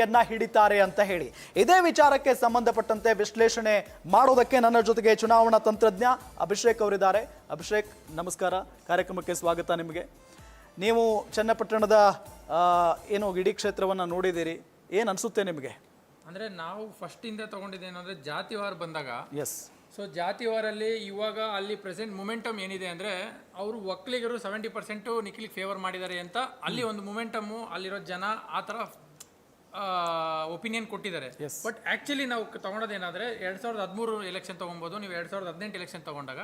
ಯನ್ನ ಹಿಡಿತಾರೆ ಅಂತ ಹೇಳಿ. ಇದೇ ವಿಚಾರಕ್ಕೆ ಸಂಬಂಧಪಟ್ಟಂತೆ ವಿಶ್ಲೇಷಣೆ ಮಾಡೋದಕ್ಕೆ ನನ್ನ ಜೊತೆಗೆ ಚುನಾವಣಾ ತಂತ್ರಜ್ಞ ಅಭಿಷೇಕ್ ಅವರಿದ್ದಾರೆ. ಅಭಿಷೇಕ್ ನಮಸ್ಕಾರ. ಕಾರ್ಯಕ್ರಮಕ್ಕೆ ಸ್ವಾಗತ ನಿಮಗೆ. ನೀವು ಚನ್ನಪಟ್ಟಣದ ಏನು ಇಡೀ ಕ್ಷೇತ್ರವನ್ನು ನೋಡಿದ್ದೀರಿ. ಏನು ಅನಿಸುತ್ತೆ ನಿಮಗೆ? ಅಂದರೆ ನಾವು ಫಸ್ಟಿಂದ ಅಂದ್ರೆ ಜಾತಿವಾರ ಬಂದಾಗ. ಎಸ್ ಸೊ ಜಾತಿವಾರಲ್ಲಿ ಇವಾಗ ಅಲ್ಲಿ ಪ್ರೆಸೆಂಟ್ ಮೊಮೆಂಟಮ್ ಏನಿದೆ ಅಂದರೆ ಅವರು ಒಕ್ಕಲಿಗರು ಸೆವೆಂಟಿ ಪರ್ಸೆಂಟು ನಿಖಿಲಿಗೆ ಫೇವರ್ ಮಾಡಿದ್ದಾರೆ ಅಂತ ಅಲ್ಲಿ ಒಂದು ಮೊಮೆಂಟಮ್ಮು ಅಲ್ಲಿರೋ ಜನ ಆ ಥರ ಒಪಿನಿಯನ್ ಕೊಟ್ಟಿದ್ದಾರೆ. ಬಟ್ ಆಕ್ಚುಲಿ ನಾವು ತಗೊಂಡೋದೇನಾದ್ರೆ ಎರಡ್ ಸಾವಿರದ ಹದಿಮೂರು ಎಲೆಕ್ಷನ್ ತಗೊಬಹುದು ನೀವು ಎರಡ್ ಸಾವಿರದ ಹದಿನೆಂಟು ಎಲೆಕ್ಷನ್ ತಗೊಂಡಾಗ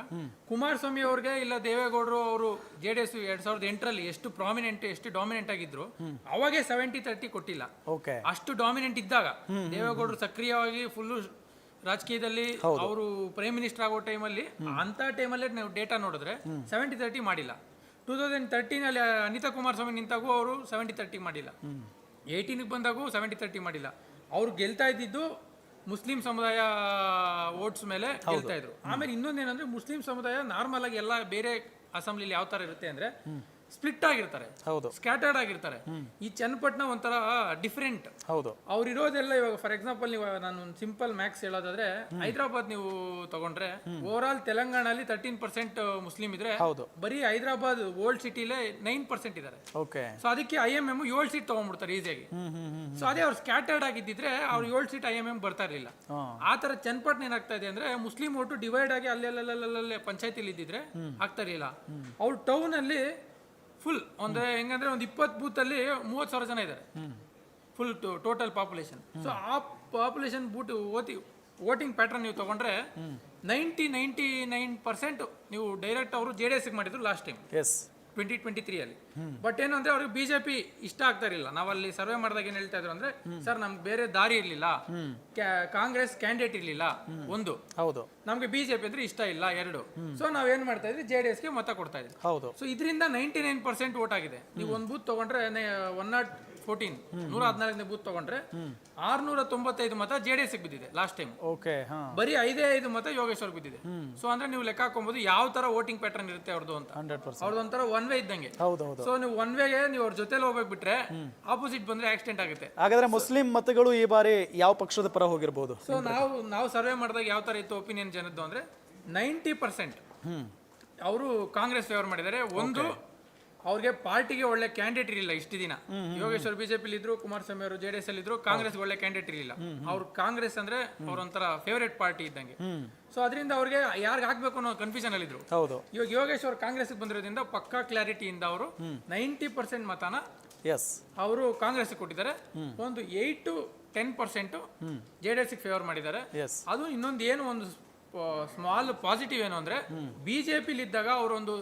ಕುಮಾರಸ್ವಾಮಿ ಅವ್ರಿಗೆ ಇಲ್ಲ ದೇವೇಗೌಡರು ಅವರು ಜೆ ಡಿ ಎಸ್ ಎರಡ್ ಸಾವಿರದ ಎಂಟರಲ್ಲಿ ಎಷ್ಟು ಪ್ರಾಮಿನೆಂಟ್ ಎಷ್ಟು ಡಾಮಿನೆಂಟ್ ಆಗಿದ್ರು ಅವಾಗೆ ಸೆವೆಂಟಿ ತರ್ಟಿ ಕೊಟ್ಟಿಲ್ಲ. ಅಷ್ಟು ಡಾಮಿನೆಂಟ್ ಇದ್ದಾಗ ದೇವೇಗೌಡರು ಸಕ್ರಿಯವಾಗಿ ಫುಲ್ಲು ರಾಜಕೀಯದಲ್ಲಿ ಅವರು ಪ್ರೈಮ್ ಮಿನಿಸ್ಟರ್ ಆಗೋ ಟೈಮಲ್ಲಿ ಅಂತ ಟೈಮಲ್ಲೇ ನಾವು ಡೇಟಾ ನೋಡಿದ್ರೆ ಸೆವೆಂಟಿ ತರ್ಟಿ ಮಾಡಿಲ್ಲ. ಟೂ ತೌಸಂಡ್ ತರ್ಟೀನಲ್ಲಿ ಅನಿತಾ ಕುಮಾರಸ್ವಾಮಿ ನಿಂತಾಗೂ ಅವರು ಸೆವೆಂಟಿ ತರ್ಟಿ ಮಾಡಿಲ್ಲ. ಏಯ್ಟೀನಿಗೆ ಬಂದಾಗೂ ಸೆವೆಂಟಿ ತರ್ಟಿ ಮಾಡಿಲ್ಲ. ಅವ್ರು ಗೆಲ್ತಾ ಇದ್ದಿದ್ದು ಮುಸ್ಲಿಂ ಸಮುದಾಯ ವೋಟ್ಸ್ ಮೇಲೆ ಗೆಲ್ತಾ ಇದ್ರು. ಆಮೇಲೆ ಇನ್ನೊಂದೇನಂದ್ರೆ ಮುಸ್ಲಿಂ ಸಮುದಾಯ ನಾರ್ಮಲ್ ಆಗಿ ಎಲ್ಲ ಬೇರೆ ಅಸೆಂಬ್ಲಿಲಿ ಯಾವ ತರ ಇರುತ್ತೆ ಅಂದ್ರೆ ಸ್ಪ್ಲಿಟ್ ಆಗಿರ್ತಾರೆ ಹೌದು. ಸ್ಕ್ಯಾಟರ್ಡ್ ಆಗಿರ್ತಾರೆ. ಈ ಚನ್ನಪಟ್ಟಣ ಒಂಥರ ಡಿಫ್ರೆಂಟ್ ಹೌದು. ಅವ್ರು ಇರೋದೆಲ್ಲ ಇವಾಗ ಫಾರ್ ಎಕ್ಸಾಂಪಲ್ ನೀವು ನಾನು ಒಂದು ಸಿಂಪಲ್ ಮ್ಯಾಕ್ಸ್ ಹೇಳೋದಾದ್ರೆ ಹೈದರಾಬಾದ್ ನೀವು ತಗೊಂಡ್ರೆ ಓವರ್ ಆಲ್ ತೆಲಂಗಾಣಲ್ಲಿ ತರ್ಟೀನ್ ಪರ್ಸೆಂಟ್ ಮುಸ್ಲಿಂ ಇದ್ರೆ ಹೌದು. ಬರೀ ಹೈದರಾಬಾದ್ ಓಲ್ಡ್ ಸಿಟಿಲೇ ನೈನ್ ಪರ್ಸೆಂಟ್ ಇದ್ದಾರೆ ಓಕೆ. ಸೊ ಅದಕ್ಕೆ ಐ ಎಂ ಎಂ ಏಳು ಸೀಟ್ ತಗೊಂಡ್ಬಿಡ್ತಾರೆ ಈಸಿಯಾಗಿ ಸೊ ಅದೇ ಅವ್ರು ಸ್ಕ್ಯಾಟರ್ಡ್ ಆಗಿದ್ದಿದ್ರೆ ಅವ್ರು ಏಳು ಸೀಟ್ ಐ ಎಂ ಎಂ ಬರ್ತಾ ಇರಲಿಲ್ಲ. ಆ ತರ ಚನ್ನಪಟ್ಟಣ ಏನಾಗ್ತಾ ಇದೆ ಅಂದ್ರೆ ಮುಸ್ಲಿಂ ಓಟು ಡಿವೈಡ್ ಆಗಿ ಅಲ್ಲೆಲ್ಲಲ್ಲೇ ಪಂಚಾಯತಿಲಿ ಇದ್ದಿದ್ರೆ ಆಗ್ತಾ ಇರಲಿಲ್ಲ. ಅವ್ರು ಟೌನ್ ಅಲ್ಲಿ ಫುಲ್ ಅಂದ್ರೆ ಹೆಂಗಂದ್ರೆ ಒಂದು ಇಪ್ಪತ್ತು ಬೂತಲ್ಲಿ ಅಲ್ಲಿ ಮೂವತ್ತು ಸಾವಿರ ಜನ ಇದ್ದಾರೆ ಫುಲ್ ಟೋಟಲ್ ಪಾಪ್ಯುಲೇಷನ್ ಸೊ ಆ ಪಾಪ್ಯುಲೇಷನ್ ಬೂಟ್ ಓತಿ ವೋಟಿಂಗ್ ಪ್ಯಾಟರ್ನ್ ನೀವು ತಗೊಂಡ್ರೆ ನೈಂಟಿ ನೈಂಟಿ ನೈನ್ ಪರ್ಸೆಂಟ್ ನೀವು ಡೈರೆಕ್ಟ್ ಅವರು ಜೆ ಡಿ ಎಸ್ಗೆ ಮಾಡಿದ್ರು last time S twenty twenty three ಅಲ್ಲಿ. ಬಟ್ ಏನು ಅಂದ್ರೆ ಅವ್ರಿಗೆ ಬಿಜೆಪಿ ಇಷ್ಟ ಆಗ್ತಾ ಇರಲಿಲ್ಲ. ನಾವಲ್ಲಿ ಸರ್ವೆ ಮಾಡಿದಾಗ ಏನ್ ಹೇಳ್ತಾ ಇದ್ರು ಅಂದ್ರೆ ಸರ್ ನಮ್ಗೆ ಬೇರೆ ದಾರಿ ಇರ್ಲಿಲ್ಲ. ಕಾಂಗ್ರೆಸ್ ಕ್ಯಾಂಡಿಡೇಟ್ ಇರ್ಲಿಲ್ಲ. ಒಂದು. ಹೌದು. ನಮ್ಗೆ ಬಿಜೆಪಿ ಅಂದ್ರೆ ಇಷ್ಟ ಇಲ್ಲ ಎರಡು. ಸೊ ನಾವ್ ಏನ್ ಮಾಡ್ತಾ ಇದ್ವಿ? ಜೆ ಡಿ ಎಸ್ಗೆ ಮತ ಕೊಡ್ತಾ ಇದ್ವಿ. ಹೌದು. ಸೊ ಇದರಿಂದ ನೈಂಟಿ ನೈನ್ ಪರ್ಸೆಂಟ್ ವೋಟ್ ಆಗಿದೆ. ನೀವು ಒಂದು ಬೂತ್ ತಗೊಂಡ್ರೆ ಒನ್ ನಾಟ್ ಫೋರ್ಟೀನ್ ನೂರ ಹದಿನಾಲ್ಕನೇ ಬೂತ್ ತಗೊಂಡ್ರೆ ಆರ್ನೂರ ತೊಂಬತ್ತೈದು ಮತ ಜೆ ಡಿ ಎಸ್ ಬಿದ್ದಿದೆ ಲಾಸ್ಟ್ ಟೈಮ್ ಓಕೆ ಬರೀ ಐದೇ ಐದು ಮತ ಯೋಗೇಶ್ವರ್ ಬಿದ್ದಿದೆ. ಸೊ ಅಂದ್ರೆ ನೀವು ಲೆಕ್ಕ ಹಾಕೊಬಹುದು ಯಾವ ತರ ವೋಟಿಂಗ್ ಪ್ಯಾಟರ್ನ್ ಇರುತ್ತೆ ಅವ್ರದ್ದು ಅಂತ. ಅವ್ರದ್ದು ಒಂಥರ ಒನ್ ವೇ ಇದ್ದಂಗೆ. ಸೊ ನೀವು ಒನ್ ವೇಗೆ ನೀವು ಅವ್ರ ಜೊತೆಲಿ ಹೋಗ್ಬೇಕು ಬಿಟ್ರೆ ಆಪೋಸಿಟ್ ಬಂದ್ರೆ ಆಕ್ಸಿಡೆಂಟ್ ಆಗುತ್ತೆ. ಹಾಗಾದ್ರೆ ಮುಸ್ಲಿಂ ಮತಗಳು ಈ ಬಾರಿ ಯಾವ ಪಕ್ಷದ ಪರ ಹೋಗಿರ್ಬೋದು? ಸೊ ನಾವು ನಾವು ಸರ್ವೆ ಮಾಡಿದಾಗ ಯಾವ ತರ ಇತ್ತು ಒಪಿನಿಯನ್ ಜನದ್ದು ಅಂದ್ರೆ ನೈಂಟಿ ಪರ್ಸೆಂಟ್ ಅವರು ಕಾಂಗ್ರೆಸ್ ಫೇವರ್ ಮಾಡಿದ್ದಾರೆ. ಒಂದು ಅವ್ರಿಗೆ ಪಾರ್ಟಿಗೆ ಒಳ್ಳೆ ಕ್ಯಾಂಡಿಡೇಟ್ ಇರಲಿಲ್ಲ ಇಷ್ಟು ದಿನ. ಯೋಗೇಶ್ವರ್ ಬಿಜೆಪಿ ಇದ್ರು ಕುಮಾರಸ್ವಾಮಿ ಅವರು ಜೆ ಡಿ ಎಸ್ ಅಲ್ಲಿ ಇದ್ರು ಕಾಂಗ್ರೆಸ್ ಒಳ್ಳೆ ಕ್ಯಾಂಡಿಡೇಟ್ ಇರಲಿಲ್ಲ. ಅವ್ರು ಕಾಂಗ್ರೆಸ್ ಅಂದ್ರೆ ಅವ್ರ ಒಂಥರ ಫೇವರೇಟ್ ಪಾರ್ಟಿ ಇದ್ದಂಗೆ. ಸೊ ಅದರಿಂದ ಅವ್ರಿಗೆ ಯಾರಿಗೆ ಹಾಕ್ಬೇಕು ಅನ್ನೋ ಕನ್ಫ್ಯೂಷನ್ ಅಲ್ಲಿ ಇದ್ರು. ಹೌದು. ಇವಾಗ ಯೋಗೇಶ್ವರ್ ಕಾಂಗ್ರೆಸ್ ಬಂದಿರೋದ್ರಿಂದ ಪಕ್ಕಾ ಕ್ಲಾರಿಟಿಯಿಂದ ಅವರು ನೈಂಟಿ ಪರ್ಸೆಂಟ್ ಮತನ ಎಸ್ ಅವರು ಕಾಂಗ್ರೆಸ್ ಕೊಟ್ಟಿದ್ದಾರೆ. ಒಂದು eight to ten percent J D S favour ಮಾಡಿದ್ದಾರೆ ಅದು ಇನ್ನೊಂದು ಏನು ಒಂದು ಸ್ಮಾಲ್ ಪಾಸಿಟಿವ್ ಏನು ಅಂದ್ರೆ ಬಿಜೆಪಿಲಿ ಇದ್ದಾಗ ಅವರೊಂದು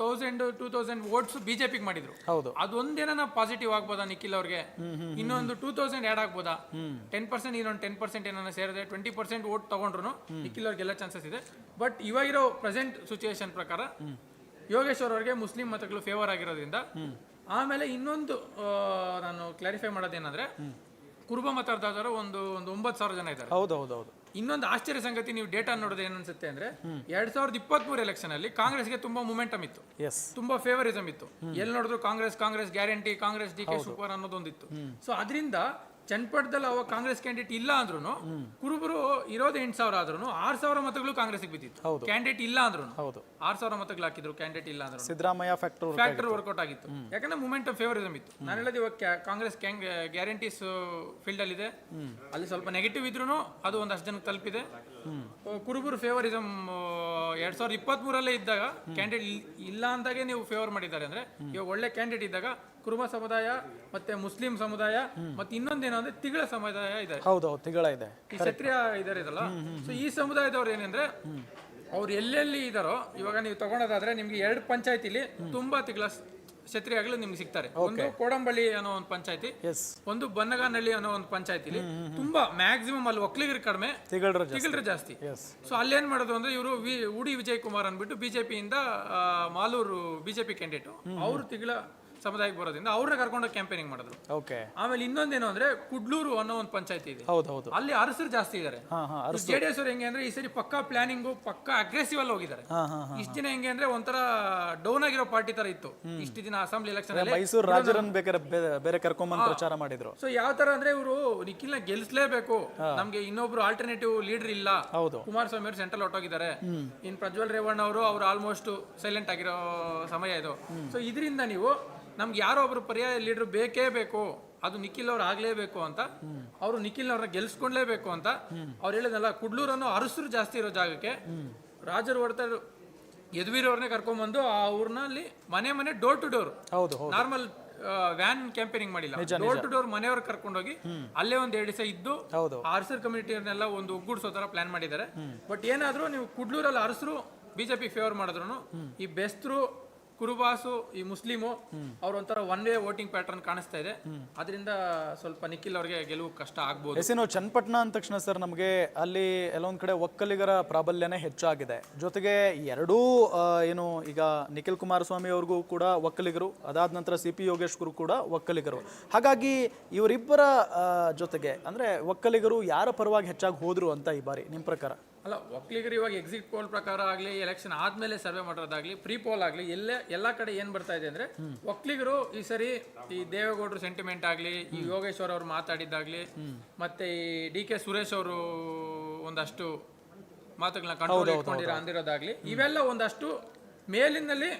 ತೌಸಂಡ್ ಟೂ ತೌಸಂಡ್ ವೋಟ್ಸ್ ಬಿಜೆಪಿಗೆ ಮಾಡಿದ್ರು. ಹೌದು. ಅದೊಂದೇನ ಪಾಸಿಟಿವ್ ಆಗ್ಬೋದಾ ನಿಖಿಲ್ ಅವ್ರಿಗೆ? ಇನ್ನೊಂದು ಟೂ ತೌಸಂಡ್ ಆಡ್ ಆಗ್ಬೋದಾ? ಟೆನ್ ಪರ್ಸೆಂಟ್ ಇನ್ನೊಂದು ಟೆನ್ ಪರ್ಸೆಂಟ್ ಏನಾರ ಸೇರಿದ್ರೆ ಟ್ವೆಂಟಿ ಪರ್ಸೆಂಟ್ ವೋಟ್ ತಗೊಂಡ್ರು ನಿಖಿಲ್ ಅವ್ರಿಗೆಲ್ಲ ಚಾನ್ಸಸ್ ಇದೆ. ಬಟ್ ಇವಾಗಿರೋ ಪ್ರೆಸೆಂಟ್ ಸಿಚುವೇಶನ್ ಪ್ರಕಾರ ಯೋಗೇಶ್ವರ್ ಅವ್ರಿಗೆ ಮುಸ್ಲಿಂ ಮತಗಳು ಫೇವರ್ ಆಗಿರೋದ್ರಿಂದ ಆಮೇಲೆ ಇನ್ನೊಂದು ನಾನು ಕ್ಲಾರಿಫೈ ಮಾಡೋದೇನಂದ್ರೆ ಕುರುಬ ಮತದಾರರು ಒಂದು ಒಂದು ಒಂಬತ್ತು ಸಾವಿರ ಜನ ಇದ್ದಾರೆ. ಹೌದು ಹೌದು ಹೌದು. ಇನ್ನೊಂದು ಆಶ್ಚರ್ಯ ಸಂಗತಿ ನೀವು ಡೇಟಾ ನೋಡೋದು ಏನು ಅನ್ಸುತ್ತೆ ಅಂದ್ರೆ ಎರಡ್ ಸಾವಿರದ ಇಪ್ಪತ್ತ್ ಮೂರು ಎಲೆಕ್ಷನ್ ಅಲ್ಲಿ ಕಾಂಗ್ರೆಸ್ಗೆ ತುಂಬಾ ಮೊಮೆಂಟಮ್ ಇತ್ತು. ತುಂಬಾ ಫೇವರಿಸಮ್ ಇತ್ತು. ಎಲ್ಲಿ ನೋಡಿದ್ರು Congress Congress guarantee Congress D K super ಅನ್ನೋದೊಂದಿತ್ತು. So ಅದರಿಂದ ಚನ್ನಪಟ್ಟಣದಲ್ಲಿ ಅವಾಗ ಕಾಂಗ್ರೆಸ್ ಕ್ಯಾಂಡಿಡೇಟ್ ಇಲ್ಲ ಅಂದ್ರೂ ಕುರುಬರು ಇರೋದು ಎಂಟು ಸಾವಿರ ಆದ್ರೂ ಆರು ಸಾವಿರ ಮತಗಳು ಕಾಂಗ್ರೆಸ್ಗೆ ಬಿದ್ದಿತ್ತು. ಕ್ಯಾಂಡಿಡೇಟ್ ಇಲ್ಲ ಅಂದ್ರೂ ಹೌದು. ಆರ್ ಸಾವಿರ ಮತಗಳು ಹಾಕಿದ್ರು ಕ್ಯಾಂಡಿಡೇಟ್ ಇಲ್ಲ ಅಂದ್ರು ಸಿದ್ದರಾಮಯ್ಯ ಫ್ಯಾಕ್ಟರ್ ಫ್ಯಾಕ್ಟರ್ ವರ್ಕೌಟ್ ಆಗಿತ್ತು. ಯಾಕಂದ್ರೆ ಮೂಮೆಂಟ್ ಆಫ್ ಫೇವರಿಸಮ್ ಇತ್ತು. ನಾನು ಹೇಳೋದು ಇವಾಗ ಕಾಂಗ್ರೆಸ್ ಗ್ಯಾರಂಟೀಸ್ ಫೀಲ್ಡ್ ಅಲ್ಲಿ ಇದೆ ಅಲ್ಲಿ ಸ್ವಲ್ಪ ನೆಗೆಟಿವ್ ಇದ್ರೂ ಅದು ಒಂದಷ್ಟು ಜನಕ್ಕೆ ತಲುಪಿದೆ. ಕುರುಬರು ಫೇವರಿಸಮ್ ಎರಡ್ ಸಾವಿರದ ಇಪ್ಪತ್ತ್ ಮೂರಲ್ಲೇ ಇದ್ದಾಗ ಕ್ಯಾಂಡಿಡೇಟ್ ಇಲ್ಲ ಅಂದಾಗೆ ನೀವು ಫೇವರ್ ಮಾಡಿದ್ದಾರೆ ಅಂದ್ರೆ ಇವಾಗ ಒಳ್ಳೆ ಕ್ಯಾಂಡಿಡೇಟ್ ಇದ್ದಾಗ ಕುರುಬ ಸಮುದಾಯ ಮತ್ತೆ ಮುಸ್ಲಿಂ ಸಮುದಾಯ ಮತ್ತೆ ಇನ್ನೊಂದೇನು ಅಂದ್ರೆ ತಿಗಳ ಸಮುದಾಯ ಇದೆ. ಹೌದು ಹೌದು ತಿಂಗಳ ಇದೆ. ಈ ಕ್ಷತ್ರಿಯ ಇದಾರೆ ಇದಲ್ಲ ಸೊ ಈ ಸಮುದಾಯದವ್ರು ಏನಂದ್ರೆ ಅವ್ರು ಎಲ್ಲೆಲ್ಲಿ ಇದಾರೋ ಇವಾಗ ನೀವು ತಗೊಳೋದಾದ್ರೆ ನಿಮ್ಗೆ ಎರಡು ಪಂಚಾಯತಿಲಿ ತುಂಬಾ ತಿಗಳ ಕ್ಷತ್ರಿಯಗಳು ನಿಮ್ಗೆ ಸಿಗ್ತಾರೆ. ಒಂದು ಕೋಡಂಬಳ್ಳಿ ಅನ್ನೋ ಒಂದು ಪಂಚಾಯತಿ ಒಂದು ಬನ್ನಗಾನಹಳ್ಳಿ ಅನ್ನೋ ಒಂದು ಪಂಚಾಯತಿಲಿ ತುಂಬಾ ಮ್ಯಾಕ್ಸಿಮಮ್ ಅಲ್ಲಿ ಒಕ್ಕಲಿಗರು ಕಡಿಮೆ ತಿಂಗಳ ತಿಗಳರು ಜಾಸ್ತಿ. ಸೊ ಅಲ್ಲೇನ್ ಮಾಡೋದು ಅಂದ್ರೆ ಇವರು ಉಡಿ ವಿಜಯ್ ಕುಮಾರ್ ಅಂದ್ಬಿಟ್ಟು ಬಿಜೆಪಿಯಿಂದ ಮಾಲೂರು ಬಿಜೆಪಿ ಕ್ಯಾಂಡಿಡೇಟ್ ಅವರು ತಿಂಗಳ ಸಮುದಾಯಕ್ಕೆ ಬರೋದ್ರಿಂದ ಅವ್ರನ್ನ ಕರ್ಕೊಂಡು ಕ್ಯಾಂಪೇನಿಂಗ್ ಮಾಡಿದ್ರು. ಓಕೆ ಆಮೇಲೆ ಇನ್ನೊಂದೇನು ಅಂದ್ರೆ ಕುಡ್ಲೂರು ಅನ್ನೋ ಒಂದು ಪಂಚಾಯತಿ ಇದೆ. ಹೌದು ಹೌದು. ಅಲ್ಲಿ ಅರಸರು ಜಾಸ್ತಿ ಇದ್ದಾರೆ ಹಾ ಹಾ ಜೆ ಡಿ ಎಸ್ ಅವ್ರು ಹೆಂಗೆ ಅಂದ್ರೆ ಈ ಸರಿ ಪಕ್ಕಾ ಪ್ಲಾನಿಂಗ್ ಪಕ್ಕಾ ಅಗ್ರೆಸಿವ್ ಅಲ್ಲಿ ಹೋಗಿದ್ದಾರೆ. ಇಷ್ಟ ದಿನ ಹೆಂಗೆ ಅಂದ್ರೆ ಒಂಥರ ಡೌನ್ ಆಗಿರೋ ಪಾರ್ಟಿ ತರ ಇತ್ತು. ಇಷ್ಟು ದಿನ ಅಸೆಂಬ್ಲಿ ಎಲೆಕ್ಷನ್ ಮೈಸೂರು ರಾಜರನ್ನ ಬೇಕಾದ್ರೆ ಬೇರೆ ಕರ್ಕೊಂಬಂದು ಪ್ರಚಾರ ಮಾಡಿದ್ರು. ಸೊ ಯಾವ ತರ ಅಂದ್ರೆ ಇವರು ನಿಖಿಲ್ನ ಗೆಲ್ಸ್ಲೇಬೇಕು. ನಮ್ಗೆ ಇನ್ನೊಬ್ರು ಆಲ್ಟರ್ನೇಟಿವ್ ಲೀಡರ್ ಇಲ್ಲ. ಹೌದು. ಕುಮಾರಸ್ವಾಮಿ ಅವರು ಸೆಂಟ್ರಲ್ ಹೊಟ್ಟೋಗಿದ್ದಾರೆ ಇನ್ ಪ್ರಜ್ವಲ್ ರೇವಣ್ಣ ಅವರು ಅವ್ರು ಆಲ್ಮೋಸ್ಟ್ ಸೈಲೆಂಟ್ ಆಗಿರೋ ಸಮಯ ಇದು. ಸೊ ಇದರಿಂದ ನೀವು ನಮ್ಗೆ ಯಾರೋ ಒಬ್ರು ಪರ್ಯಾಯ ಲೀಡರ್ ಬೇಕೇ ಬೇಕು ಅದು ನಿಖಿಲ್ ಅವ್ರು ಆಗ್ಲೇಬೇಕು ಅಂತ ಅವರು ನಿಖಿಲ್ ಅವ್ರನ್ನ ಗೆಲ್ಸ್ಕೊಂಡ್ಲೇಬೇಕು ಅಂತ ಅವ್ರು ಹೇಳಿದ್ನಲ್ಲ ಅನ್ನೋ ಅರಸರು ಜಾಸ್ತಿ ಇರೋ ಜಾಗಕ್ಕೆ ರಾಜರು ಹೊಡ್ತಾ ಯದುವೀರ್ ಅವ್ರನ್ನೇ ಕರ್ಕೊಂಡ್ಬಂದು ಆ ಊರ್ನಲ್ಲಿ ಮನೆ ಮನೆ door to door normal van campaigning ಮಾಡಿಲ್ಲ. ಡೋರ್ ಟು ಡೋರ್ ಮನೆಯವ್ರ ಕರ್ಕೊಂಡೋಗಿ ಅಲ್ಲೇ ಒಂದ್ ಎರಡು ದಿವಸ ಇದ್ದು ಅರಸರ್ ಕಮ್ಯುನಿಟಿಯವ್ರನ್ನೆಲ್ಲ ಒಂದು ಒಗ್ಗೂಡಿಸೋ ತರ ಪ್ಲಾನ್ ಮಾಡಿದ್ದಾರೆ. ಬಟ್ ಏನಾದ್ರೂ ನೀವು ಕುಡ್ಲೂರಲ್ಲಿ ಅರಸರು ಬಿಜೆಪಿ ಫೇವರ್ ಮಾಡಿದ್ರು ಈ ಬೆಸ್ತರು ಕುರುಬಾಸು ಈ ಮುಸ್ಲಿಮು ಅವ್ರ ಒಂಥರ ಒನ್ ವೇ ವೋಟಿಂಗ್ ಪ್ಯಾಟರ್ನ್ ಕಾಣಿಸ್ತಾ ಇದೆ. ಅದರಿಂದ ಸ್ವಲ್ಪ ನಿಖಿಲ್ ಅವ್ರಿಗೆ ಗೆಲುವು ಕಷ್ಟ ಆಗ್ಬೋದು. ಎಸ್ ನಾವು ಚನ್ನಪಟ್ಟಣ ಅಂದ ತಕ್ಷಣ ಸರ್ ನಮಗೆ ಅಲ್ಲಿ ಎಲ್ಲೊಂದು ಕಡೆ ಒಕ್ಕಲಿಗರ ಪ್ರಾಬಲ್ಯನೇ ಹೆಚ್ಚಾಗಿದೆ. ಜೊತೆಗೆ ಎರಡೂ ಏನು ಈಗ ನಿಖಿಲ್ ಕುಮಾರಸ್ವಾಮಿ ಅವ್ರಿಗೂ ಕೂಡ ಒಕ್ಕಲಿಗರು ಅದಾದ ನಂತರ ಸಿ ಪಿ ಯೋಗೇಶ್ವರು ಕೂಡ ಒಕ್ಕಲಿಗರು. ಹಾಗಾಗಿ ಇವರಿಬ್ಬರ ಜೊತೆಗೆ ಅಂದರೆ ಒಕ್ಕಲಿಗರು ಯಾರ ಪರವಾಗಿ ಹೆಚ್ಚಾಗಿ ಹೋದರು ಅಂತ ಈ ಬಾರಿ ನಿಮ್ಮ ಪ್ರಕಾರ? ಅಲ್ಲ ಒಕ್ಕಲಿಗರು ಇವಾಗ ಎಕ್ಸಿಟ್ ಪೋಲ್ ಪ್ರಕಾರ ಆಗಲಿ ಎಲೆಕ್ಷನ್ ಆದ್ಮೇಲೆ ಸರ್ವೆ ಮಾಡೋದಾಗಲಿ ಪ್ರೀ ಪೋಲ್ ಆಗಲಿ ಎಲ್ಲ ಎಲ್ಲ ಕಡೆ ಏನು ಬರ್ತಾ ಇದೆ ಅಂದ್ರೆ ಒಕ್ಕಲಿಗರು ಈ ಸರಿ ಈ ದೇವೇಗೌಡರು ಸೆಂಟಿಮೆಂಟ್ ಆಗಲಿ ಈ ಯೋಗೇಶ್ವರ್ ಅವರು ಮಾತಾಡಿದ್ದಾಗಲಿ ಮತ್ತೆ ಈ ಡಿ ಕೆ ಸುರೇಶ್ ಅವರು ಒಂದಷ್ಟು ಮಾತುಗಳನ್ನ ಕಂಟ್ರೋಲ್ ಇಟ್ಕೊಂಡಿರೋ ಅಂದಿರೋದಾಗಲಿ ಇವೆಲ್ಲ ಒಂದಷ್ಟು ಮೇಲಿನಲ್ಲಿ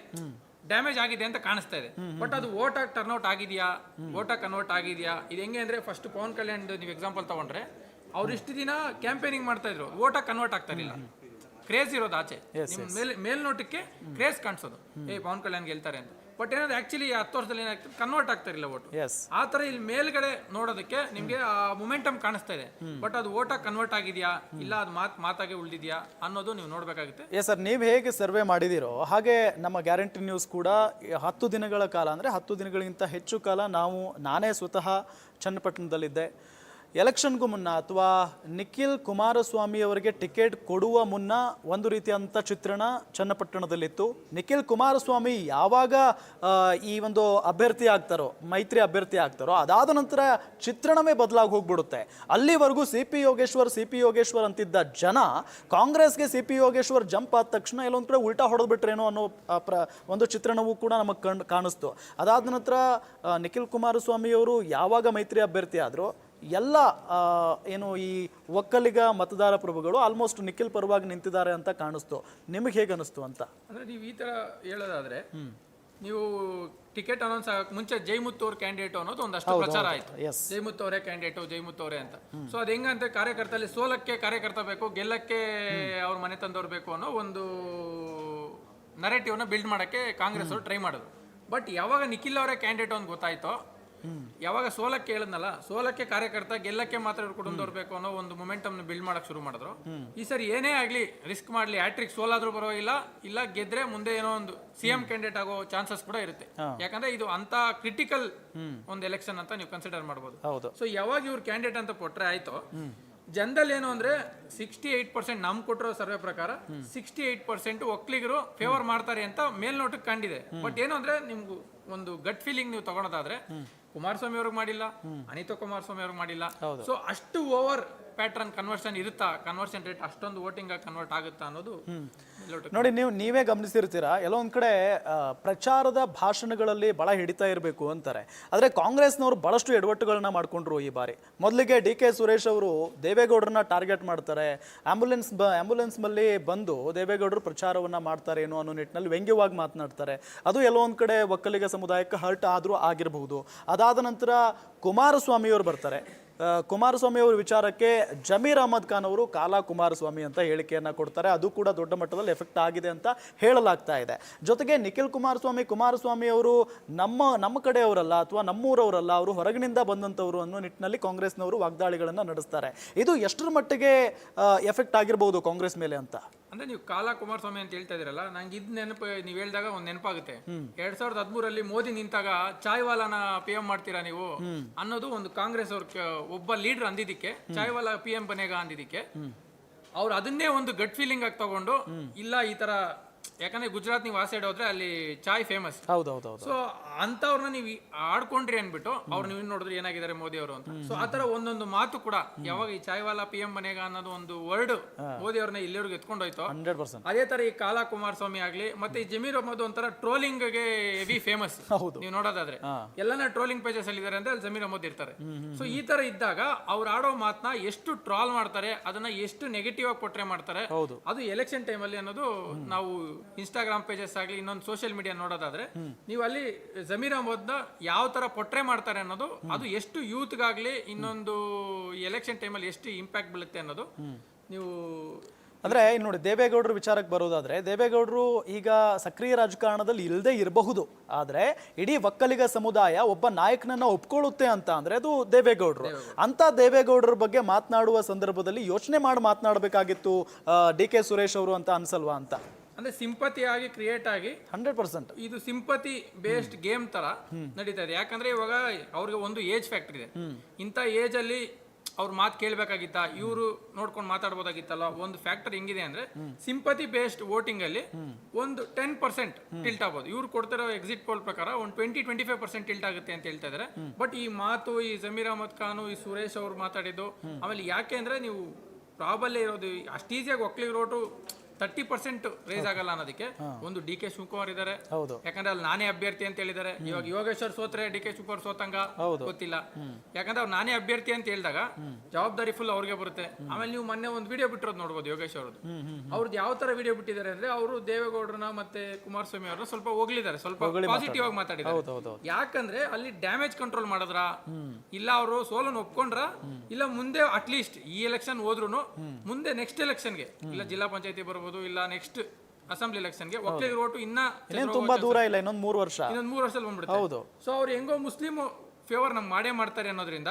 ಡ್ಯಾಮೇಜ್ ಆಗಿದೆ ಅಂತ ಕಾಣಿಸ್ತಾ ಇದೆ. ಬಟ್ ಅದು ವೋಟ್ ಆಗಿ ಟರ್ನ್ಔಟ್ ಆಗಿದೆಯಾ? ವೋಟ್ ಆಗಿ ಕನ್ವರ್ಟ್ ಆಗಿದೆಯಾ? ಇದು ಹೆಂಗೆ ಅಂದ್ರೆ ಫಸ್ಟ್ ಪವನ್ ಕಲ್ಯಾಣ್ ನೀವು ಎಕ್ಸಾಂಪಲ್ ತಗೊಂಡ್ರೆ ಅವ್ರು ಇಷ್ಟು ದಿನ ಕ್ಯಾಂಪೇನಿಂಗ್ ಮಾಡ್ತಾ ಇದ್ರು. ಓಟ ಕನ್ವರ್ಟ್ ಆಗ್ತಾ ಇರಲಿಲ್ಲ. ಕ್ರೇಜ್ ಇರೋದು ಆಚೆ. ನಿಮ್ ಮೇಲ್ ಮೇಲ್ನೋಟಕ್ಕೆ ಕ್ರೇಜ್ ಕಾಣಿಸೋದು. ಏ ಪವನ್ ಕಲ್ಯಾಣ್ ಗೆಲ್ತಾರೆ ಅಂತ. ಬಟ್ ಏನಾದ್ರು ಆಕ್ಚುಲಿ ಹತ್ತು ವರ್ಷದಲ್ಲಿ ಏನಾಗ್ತದೆ ಕನ್ವರ್ಟ್ ಆಗ್ತಾ ಇರಲಿಲ್ಲ ಓಟ್ ಆತರ ಆ ಇಲ್ಲಿ ಮೇಲ್ಗಡೆ ನೋಡೋದಕ್ಕೆ ನಿಮ್ಗೆ ಆ ಮೊಮೆಂಟಮ್ ಕಾಣಿಸ್ತಾ ಇದೆ. ಬಟ್ ಅದು ಓಟಾಗಿ ಕನ್ವರ್ಟ್ ಆಗಿದೆಯಾ? ಇಲ್ಲ ಅದು ಮಾತ್ ಮಾತಾಗೆ ಉಳಿದಿದೆಯಾ? ಅನ್ನೋದು ನೀವು ನೋಡ್ಬೇಕಾಗುತ್ತೆ. ಎಸ್ ಸರ್ ನೀವು ಹೇಗೆ ಸರ್ವೆ ಮಾಡಿದಿರೋ ಹಾಗೆ ನಮ್ಮ ಗ್ಯಾರಂಟಿ ನ್ಯೂಸ್ ಕೂಡ ಹತ್ತು ದಿನಗಳ ಕಾಲ ಅಂದರೆ ಹತ್ತು ದಿನಗಳಿಗಿಂತ ಹೆಚ್ಚು ಕಾಲ ನಾವು ನಾನೇ ಸ್ವತಃ ಚನ್ನಪಟ್ಟಣದಲ್ಲಿದ್ದೆ. ಎಲೆಕ್ಷನ್ಗೂ ಮುನ್ನ ಅಥವಾ ನಿಖಿಲ್ ಕುಮಾರಸ್ವಾಮಿ ಅವರಿಗೆ ಟಿಕೆಟ್ ಕೊಡುವ ಮುನ್ನ ಒಂದು ರೀತಿಯಂಥ ಚಿತ್ರಣ ಚನ್ನಪಟ್ಟಣದಲ್ಲಿತ್ತು. ನಿಖಿಲ್ ಕುಮಾರಸ್ವಾಮಿ ಯಾವಾಗ ಈ ಒಂದು ಅಭ್ಯರ್ಥಿ ಆಗ್ತಾರೋ, ಮೈತ್ರಿ ಅಭ್ಯರ್ಥಿ ಆಗ್ತಾರೋ, ಅದಾದ ನಂತರ ಚಿತ್ರಣವೇ ಬದಲಾಗಿ ಹೋಗ್ಬಿಡುತ್ತೆ. ಅಲ್ಲಿವರೆಗೂ C P Yogeshwar, C P Yogeshwar ಅಂತಿದ್ದ ಜನ ಕಾಂಗ್ರೆಸ್ಗೆ ಸಿ ಪಿ ಯೋಗೇಶ್ವರ್ ಜಂಪ್ ಆದ ತಕ್ಷಣ ಎಲ್ಲೊಂದು ಕಡೆ ಉಲ್ಟಾ ಹೊಡೆದ್ಬಿಟ್ರೇನೋ ಅನ್ನೋ ಪ್ರ, ಒಂದು ಚಿತ್ರಣವೂ ಕೂಡ ನಮಗೆ ಕಣ್ ಕಾಣಿಸ್ತು. ಅದಾದ ನಂತರ ನಿಖಿಲ್ ಕುಮಾರಸ್ವಾಮಿ ಅವರು ಯಾವಾಗ ಮೈತ್ರಿ ಅಭ್ಯರ್ಥಿ ಆದರೂ ಎಲ್ಲ ಏನು ಈ ಒಕ್ಕಲಿಗ ಮತದಾರ ಪ್ರಭುಗಳು ಆಲ್ಮೋಸ್ಟ್ ನಿಖಿಲ್ ಪರವಾಗಿ ನಿಂತಿದ್ದಾರೆ ಅಂತ ಕಾಣಿಸ್ತು. ನಿಮಗೆ ಹೇಗೆ ಅನಿಸ್ತು ಅಂತ? ಅಂದ್ರೆ ನೀವು ಈ ತರ ಹೇಳೋದಾದ್ರೆ ನೀವು ಟಿಕೆಟ್ ಅನೌನ್ಸ್ ಆಗಕ್ಕೆ ಮುಂಚೆ ಜೈಮುತ್ ಅವ್ರ ಕ್ಯಾಂಡಿಡೇಟ್ ಅನ್ನೋದು ಒಂದಷ್ಟು ಪ್ರಚಾರ ಆಯ್ತು. ಜೈಮುತ್ ಅವರೇ ಕ್ಯಾಂಡಿಡೇಟ್ ಜೈಮುತ್ ಅವರೇ ಅಂತ ಸೊ ಅದು ಹೆಂಗಂತೆ ಕಾರ್ಯಕರ್ತಲ್ಲಿ ಸೋಲಕ್ಕೆ ಕಾರ್ಯಕರ್ತ ಬೇಕು ಗೆಲ್ಲಕ್ಕೆ ಅವ್ರ ಮನೆ ತಂದವ್ರು ಬೇಕು ಅನ್ನೋ ಒಂದು ನರೇಟಿವ್ನ ಬಿಲ್ಡ್ ಮಾಡೋಕ್ಕೆ ಕಾಂಗ್ರೆಸ್ ಅವರು ಟ್ರೈ ಮಾಡೋದು ಬಟ್ ಯಾವಾಗ ನಿಖಿಲ್ ಅವರೇ ಕ್ಯಾಂಡಿಡೇಟ್ ಅಂತ ಗೊತ್ತಾಯ್ತೋ ಯಾವಾಗ ಸೋಲಕ್ಕೆ ಹೇಳದ್ನಲ್ಲ ಸೋಲಕ್ಕೆ ಕಾರ್ಯಕರ್ತ ಗೆಲ್ಲಕ್ಕೆ ಮಾತ್ರ ಇವ್ರ ಕುಟುಂಬದವ್ರು ಬೇಕು ಅನ್ನೋ ಒಂದು ಮೊಮೆಂಟಮ್ ಬಿಲ್ಡ್ ಮಾಡಕ್ ಶುರು ಮಾಡಿದ್ರು. ಈ ಸರಿ ಏನೇ ಆಗ್ಲಿ ರಿಸ್ಕ್ ಮಾಡ್ಲಿ ಆಟ್ರಿಕ್ ಸೋಲಾದ್ರೂ ಪರವಾಗಿಲ್ಲ ಇಲ್ಲ ಗೆದ್ರೆ ಮುಂದೆ ಏನೋ ಒಂದು ಸಿಎಂ ಕ್ಯಾಂಡಿಡೇಟ್ ಆಗೋ ಚಾನ್ಸಸ್ ಕೂಡ ಇರುತ್ತೆ. ಯಾಕಂದ್ರೆ ಇದು ಅಂತ ಕ್ರಿಟಿಕಲ್ ಒಂದು ಎಲೆಕ್ಷನ್ ಅಂತ ನೀವು ಕನ್ಸಿಡರ್ ಮಾಡಬಹುದು ಹೌದು. ಸೊ ಯಾವಾಗ ಇವ್ರು ಕ್ಯಾಂಡಿಡೇಟ್ ಅಂತ ಕೊಟ್ರೆ ಆಯ್ತು ಜನದಲ್ಲಿ ಏನು ಅಂದ್ರೆ ಸಿಕ್ಸ್ಟಿ ಏಟ್ ಪರ್ಸೆಂಟ್ ನಮ್ ಕೊಟ್ಟಿರೋ ಸರ್ವೆ ಪ್ರಕಾರ ಸಿಕ್ಸ್ಟಿ ಏಟ್ ಪರ್ಸೆಂಟ್ ಒಕ್ಕಲಿಗರು ಫೇವರ್ ಮಾಡ್ತಾರೆ ಅಂತ ಮೇಲ್ನೋಟಕ್ಕೆ ಕಂಡಿದೆ. ಬಟ್ ಏನು ಅಂದ್ರೆ ನಿಮ್ಗೂ ಒಂದು ಗಟ್ ಫೀಲಿಂಗ್ ನೀವು ತಗೊಳೋದಾದ್ರೆ ಕುಮಾರಸ್ವಾಮಿ ಅವ್ರಿಗೆ ಮಾಡಿಲ್ಲ ಅನಿತಾ ಕುಮಾರಸ್ವಾಮಿ ಅವ್ರಿಗೆ ಮಾಡಿಲ್ಲ. ಸೊ ಅಷ್ಟು ಓವರ್ ಪ್ಯಾಟ್ರನ್ ಕನ್ವರ್ಷನ್ ಇರುತ್ತಾ? ಕನ್ವರ್ಷನ್ ರೇಟ್ ಅಷ್ಟೊಂದು ವೋಟಿಂಗ್ ಕನ್ವರ್ಟ್ ಆಗುತ್ತಾ ಅನ್ನೋದು ನೋಡಿ ನೀವು ನೀವೇ ಗಮನಿಸಿರ್ತೀರಾ? ಎಲ್ಲೊಂದು ಕಡೆ ಪ್ರಚಾರದ ಭಾಷಣಗಳಲ್ಲಿ ಬಹಳ ಹಿಡಿತಾ ಇರಬೇಕು ಅಂತಾರೆ. ಆದರೆ ಕಾಂಗ್ರೆಸ್ನವರು ಬಹಳಷ್ಟು ಎಡವಟ್ಟುಗಳನ್ನ ಮಾಡಿಕೊಂಡ್ರು ಈ ಬಾರಿ. ಮೊದಲಿಗೆ ಡಿ ಕೆ ಸುರೇಶ್ ಅವರು ದೇವೇಗೌಡರನ್ನ ಟಾರ್ಗೆಟ್ ಮಾಡ್ತಾರೆ. ಆಂಬುಲೆನ್ಸ್ ಬ ಆಂಬುಲೆನ್ಸ್ನಲ್ಲಿ ಬಂದು ದೇವೇಗೌಡರು ಪ್ರಚಾರವನ್ನು ಮಾಡ್ತಾರೆ ಏನೋ ಅನ್ನೋ ನಿಟ್ಟಿನಲ್ಲಿ ವ್ಯಂಗ್ಯವಾಗಿ ಮಾತನಾಡ್ತಾರೆ. ಅದು ಎಲ್ಲೊಂದು ಒಂದ್ ಕಡೆ ಒಕ್ಕಲಿಗ ಸಮುದಾಯಕ್ಕೆ ಹರ್ಟ್ ಆದರೂ ಆಗಿರಬಹುದು. ಅದಾದ ನಂತರ ಕುಮಾರಸ್ವಾಮಿಯವರು ಬರ್ತಾರೆ. ಕುಮಾರಸ್ವಾಮಿ ಅವರ ವಿಚಾರಕ್ಕೆ ಜಮೀರ್ ಅಹಮದ್ ಖಾನ್ ಅವರು ಕಾಲಾ ಕುಮಾರಸ್ವಾಮಿ ಅಂತ ಹೇಳಿಕೆಯನ್ನು ಕೊಡ್ತಾರೆ. ಅದು ಕೂಡ ದೊಡ್ಡ ಮಟ್ಟದಲ್ಲಿ ಎಫೆಕ್ಟ್ ಆಗಿದೆ ಅಂತ ಹೇಳಲಾಗ್ತಾ ಇದೆ. ಜೊತೆಗೆ ನಿಖಿಲ್ ಕುಮಾರಸ್ವಾಮಿ ಕುಮಾರಸ್ವಾಮಿ ಅವರು ನಮ್ಮ ನಮ್ಮ ಕಡೆಯವರಲ್ಲ ಅಥವಾ ನಮ್ಮೂರವರಲ್ಲ, ಅವರು ಹೊರಗಿನಿಂದ ಬಂದಂಥವರು ಅನ್ನೋ ನಿಟ್ಟಿನಲ್ಲಿ ಕಾಂಗ್ರೆಸ್ನವರು ವಾಗ್ದಾಳಿಗಳನ್ನು ನಡೆಸ್ತಾರೆ. ಇದು ಎಷ್ಟರ ಮಟ್ಟಿಗೆ ಎಫೆಕ್ಟ್ ಆಗಿರ್ಬೋದು ಕಾಂಗ್ರೆಸ್ ಮೇಲೆ ಅಂತ? ಅಂದ್ರೆ ನೀವು ಕಾಲ ಕುಮಾರಸ್ವಾಮಿ ಅಂತ ಹೇಳ್ತಾ ಇದ್ರಲ್ಲ ನಂಗೆ ಇದ್ ನೆನಪು ನೀವು ಹೇಳಿದಾಗ ಒಂದ್ ನೆನಪಾಗುತ್ತೆ. ಎರಡ್ ಸಾವಿರದ ಹದಿಮೂರಲ್ಲಿ ಮೋದಿ ನಿಂತಾಗ ಚಾಯ್ ವಾಲಾನ ಪಿ ಎಂ ಮಾಡ್ತೀರಾ ನೀವು? ಅನ್ನೋದು ಒಂದು ಕಾಂಗ್ರೆಸ್ ಅವ್ರ ಒಬ್ಬ ಲೀಡರ್ ಅಂದಿದ್ದಕ್ಕೆ ಚಾಯ್ ವಾಲಾ ಪಿ ಎಂ ಬನೇಗ ಅಂದಿದ್ದಕ್ಕೆ. ಅವ್ರು ಅದನ್ನೇ ಒಂದು ಗಟ್ ಫೀಲಿಂಗ್ ಆಗಿ ತಗೊಂಡು ಇಲ್ಲ ಈ ತರ ಯಾಕಂದ್ರೆ ಗುಜರಾತ್ ನೀವು ಆ ಸೈಡ್ ಹೋದ್ರೆ ಅಲ್ಲಿ ಚಾಯ್ ಫೇಮಸ್ ಹೌದು ಸೊ ಅಂತವ್ರನ್ನ ನೀವು ಆಡ್ಕೊಂಡ್ರಿ ಅನ್ಬಿಟ್ಟು ಅವ್ರು ನೀವು ನೋಡಿದ್ರೆ ಏನಾಗಿದ್ದಾರೆ ಮೋದಿ ಅವರು ಅಂತ ಸೊ ಆತರ ಒಂದೊಂದು ಮಾತು ಕೂಡ ಯಾವಾಗ ಈ ಚಾಯ್ವಾಲಾ ಪಿ ಎಂ ಮನೆಗ ಅನ್ನೋದು ಒಂದು ವರ್ಡ್ ಮೋದಿ ಅವ್ರನ್ನ ಇಲ್ಲಿವರೆಗೂ ಎತ್ಕೊಂಡೋಯ್ತು ಹಂಡ್ರೆಡ್ ಪರ್ಸೆಂಟ್. ಅದೇ ತರ ಈ ಕಾಲಾ ಕುಮಾರಸ್ವಾಮಿ ಆಗ್ಲಿ ಮತ್ತೆ ಈ ಜಮೀರ್ ಅಹಮದ್ ಒಂಥರ ಟ್ರೋಲಿಂಗ್ಗೆ ಹೆವಿ ಫೇಮಸ್ ಹೌದು. ನೀವು ನೋಡೋದಾದ್ರೆ. ಎಲ್ಲನ ಟ್ರೋಲಿಂಗ್ ಪೇಜಸ್ ಅಲ್ಲಿ ಇದಾರೆ ಅಂದ್ರೆ ಅಲ್ಲಿ ಜಮೀರ್ ಅಹಮದ್ ಇರ್ತಾರೆ. ಸೊ ಈ ತರ ಇದ್ದಾಗ ಅವ್ರು ಆಡೋ ಮಾತನ್ನ ಎಷ್ಟು ಟ್ರಾಲ್ ಮಾಡ್ತಾರೆ ಅದನ್ನ ಎಷ್ಟು ನೆಗೆಟಿವ್ ಆಗಿ ಕೊಟ್ರೆ ಮಾಡ್ತಾರೆ ಹೌದು. ಅದು ಎಲೆಕ್ಷನ್ ಟೈಮ್ ಅಲ್ಲಿ ಅನ್ನೋದು ನಾವು ಇನ್ಸ್ಟಾಗ್ರಾಮ್ ಪೇಜಸ್ ಆಗಲಿ ಇನ್ನೊಂದು ಸೋಷಿಯಲ್ ಮೀಡಿಯಾ ನೋಡೋದಾದ್ರೆ ನೀವು ಅಲ್ಲಿ ಜಮೀರ್ ಅಹಮದ್ ಯಾವ ತರ ಪೊಟ್ರೆ ಮಾಡ್ತಾರೆ ಅನ್ನೋದು ಅದು ಎಷ್ಟು ಯೂತ್ಗಾಗಲಿ ಇನ್ನೊಂದು ಎಲೆಕ್ಷನ್ ಟೈಮಲ್ಲಿ ಎಷ್ಟು ಇಂಪ್ಯಾಕ್ಟ್ ಬೀಳುತ್ತೆ ಅನ್ನೋದು ನೀವು ಅಂದ್ರೆ ನೋಡಿ ದೇವೇಗೌಡರ ವಿಚಾರಕ್ಕೆ ಬರೋದಾದ್ರೆ ದೇವೇಗೌಡರು ಈಗ ಸಕ್ರಿಯ ರಾಜಕಾರಣದಲ್ಲಿ ಇಲ್ಲದೆ ಇರಬಹುದು. ಆದ್ರೆ ಇಡೀ ಒಕ್ಕಲಿಗ ಸಮುದಾಯ ಒಬ್ಬ ನಾಯಕನನ್ನ ಒಪ್ಕೊಳ್ಳುತ್ತೆ ಅಂತ ಅಂದ್ರೆ ಅದು ದೇವೇಗೌಡರು. ಅಂತ ದೇವೇಗೌಡರ ಬಗ್ಗೆ ಮಾತನಾಡುವ ಸಂದರ್ಭದಲ್ಲಿ ಯೋಚನೆ ಮಾಡಿ ಮಾತನಾಡಬೇಕಾಗಿತ್ತು ಡಿ ಕೆ ಸುರೇಶ್ ಅವರು ಅಂತ ಅನ್ಸಲ್ವಾ ಅಂತ? ಅಂದ್ರೆ ಸಿಂಪತಿ ಆಗಿ ಕ್ರಿಯೇಟ್ ಆಗಿ ಹಂಡ್ರೆಡ್ ಪರ್ಸೆಂಟ್. ಇದು ಸಿಂಪತಿ ಬೇಸ್ಡ್ ಗೇಮ್ ತರ ನಡೀತಾ ಇದೆ. ಯಾಕಂದ್ರೆ ಇವಾಗ ಅವ್ರಿಗೆ ಒಂದು ಏಜ್ ಫ್ಯಾಕ್ಟರ್ ಇದೆ. ಇಂಥ ಏಜ್ ಅಲ್ಲಿ ಅವ್ರ ಮಾತು ಕೇಳಬೇಕಾಗಿತ್ತ? ಇವರು ನೋಡ್ಕೊಂಡು ಮಾತಾಡ್ಬೋದಾಗಿತ್ತಲ್ಲ? ಒಂದು ಫ್ಯಾಕ್ಟರ್ ಹೆಂಗಿದೆ ಅಂದ್ರೆ ಸಿಂಪತಿ ಬೇಸ್ಡ್ ವೋಟಿಂಗ್ ಅಲ್ಲಿ ಒಂದು ಟೆನ್ ಪರ್ಸೆಂಟ್ ಟಿಲ್ಟ್ ಆಗ್ಬೋದು. ಇವ್ರು ಕೊಡ್ತಿರೋ ಎಕ್ಸಿಟ್ ಪೋಲ್ ಪ್ರಕಾರ ಒಂದು twenty twenty five percent tilt ಆಗುತ್ತೆ ಅಂತ ಹೇಳ್ತಾ ಇದಾರೆ ಬಟ್ ಈ ಮಾತು ಈ ಜಮೀರ್ ಅಹಮದ್ ಖಾನ್ ಈ ಸುರೇಶ್ ಅವ್ರು ಮಾತಾಡಿದ್ದು ಆಮೇಲೆ ಯಾಕೆ ಅಂದ್ರೆ ನೀವು ಪ್ರಾಬಲ್ಯ ಇರೋದು ಅಷ್ಟು ಈಸಿಯಾಗಿ ಒಕ್ಕಲಿಗರ ಓಟು ತರ್ಟಿ ಪರ್ಸೆಂಟ್ ರೇಸ್ ಆಗಲ್ಲ ಅನ್ನೋದಕ್ಕೆ ಒಂದು ಡಿ ಕೆ ಶಿವಕುಮಾರ್ ಇದಾರೆ. ಯಾಕಂದ್ರೆ ಅಲ್ಲಿ ನಾನೇ ಅಭ್ಯರ್ಥಿ ಅಂತ ಹೇಳಿದ್ದಾರೆ. ಇವಾಗ ಯೋಗೇಶ್ವರ್ ಸೋತ್ರೆ ಡಿ ಕೆ ಶಿವಕುಮಾರ್ ಸೋತಂಗ ಗೊತ್ತಿಲ್ಲ. ಯಾಕಂದ್ರೆ ಅವ್ರು ನಾನೇ ಅಭ್ಯರ್ಥಿ ಅಂತ ಹೇಳಿದಾಗ ಜವಾಬ್ದಾರಿ ಫುಲ್ ಅವ್ರಿಗೆ ಬರುತ್ತೆ. ಆಮೇಲೆ ನೀವು ಮೊನ್ನೆ ಒಂದು ವಿಡಿಯೋ ಬಿಟ್ಟಿರೋದು ನೋಡ್ಬೋದು ಯೋಗೇಶ್ ಅವ್ರದ್ದು. ಅವ್ರದ್ದು ಯಾವ ತರ ವಿಡಿಯೋ ಬಿಟ್ಟಿದ್ದಾರೆ ಅಂದ್ರೆ ಅವರು ದೇವೇಗೌಡರನ್ನ ಮತ್ತೆ ಕುಮಾರಸ್ವಾಮಿ ಅವ್ರನ್ನ ಸ್ವಲ್ಪ ಹೋಗ್ಲಿದ್ದಾರೆ. ಸ್ವಲ್ಪ ಪಾಸಿಟಿವ್ ಆಗಿ ಮಾತಾಡಿದ್ದಾರೆ. ಯಾಕಂದ್ರೆ ಅಲ್ಲಿ ಡ್ಯಾಮೇಜ್ ಕಂಟ್ರೋಲ್ ಮಾಡಿದ್ರ? ಇಲ್ಲ ಅವರು ಸೋಲನ್ನು ಒಪ್ಕೊಂಡ್ರ? ಇಲ್ಲ ಮುಂದೆ ಅಟ್ಲೀಸ್ಟ್ ಈ ಎಲೆಕ್ಷನ್ ಹೋದ್ರು ಮುಂದೆ ನೆಕ್ಸ್ಟ್ ಎಲೆಕ್ಷನ್ಗೆ ಇಲ್ಲ ಜಿಲ್ಲಾ ಪಂಚಾಯತಿ ಬರ್ಬೋದು ಇಲ್ಲ ನೆಕ್ಸ್ಟ್ ಅಸೆಂಬ್ಲಿ ಎಲೆಕ್ಷನ್ಗೆ ಒಕ್ಕಲಿಗರ ಓಟು ಇನ್ನ ಇನ್ನೇನು ತುಂಬಾ ದೂರ ಇಲ್ಲ ಇನ್ನೊಂದು ಮೂರು ವರ್ಷ. ಇನ್ನೊಂದು ಮೂರು ವರ್ಷದಲ್ಲಿ ಬಂದ್ಬಿಡುತ್ತೆ. ಹೌದು. ಸೊ ಅವ್ರು ಹೆಂಗೋ ಮುಸ್ಲಿಂ ಫೇವರ್ ನಮ್ಗೆ ಮಾಡೇ ಮಾಡ್ತಾರೆ ಅನ್ನೋದ್ರಿಂದ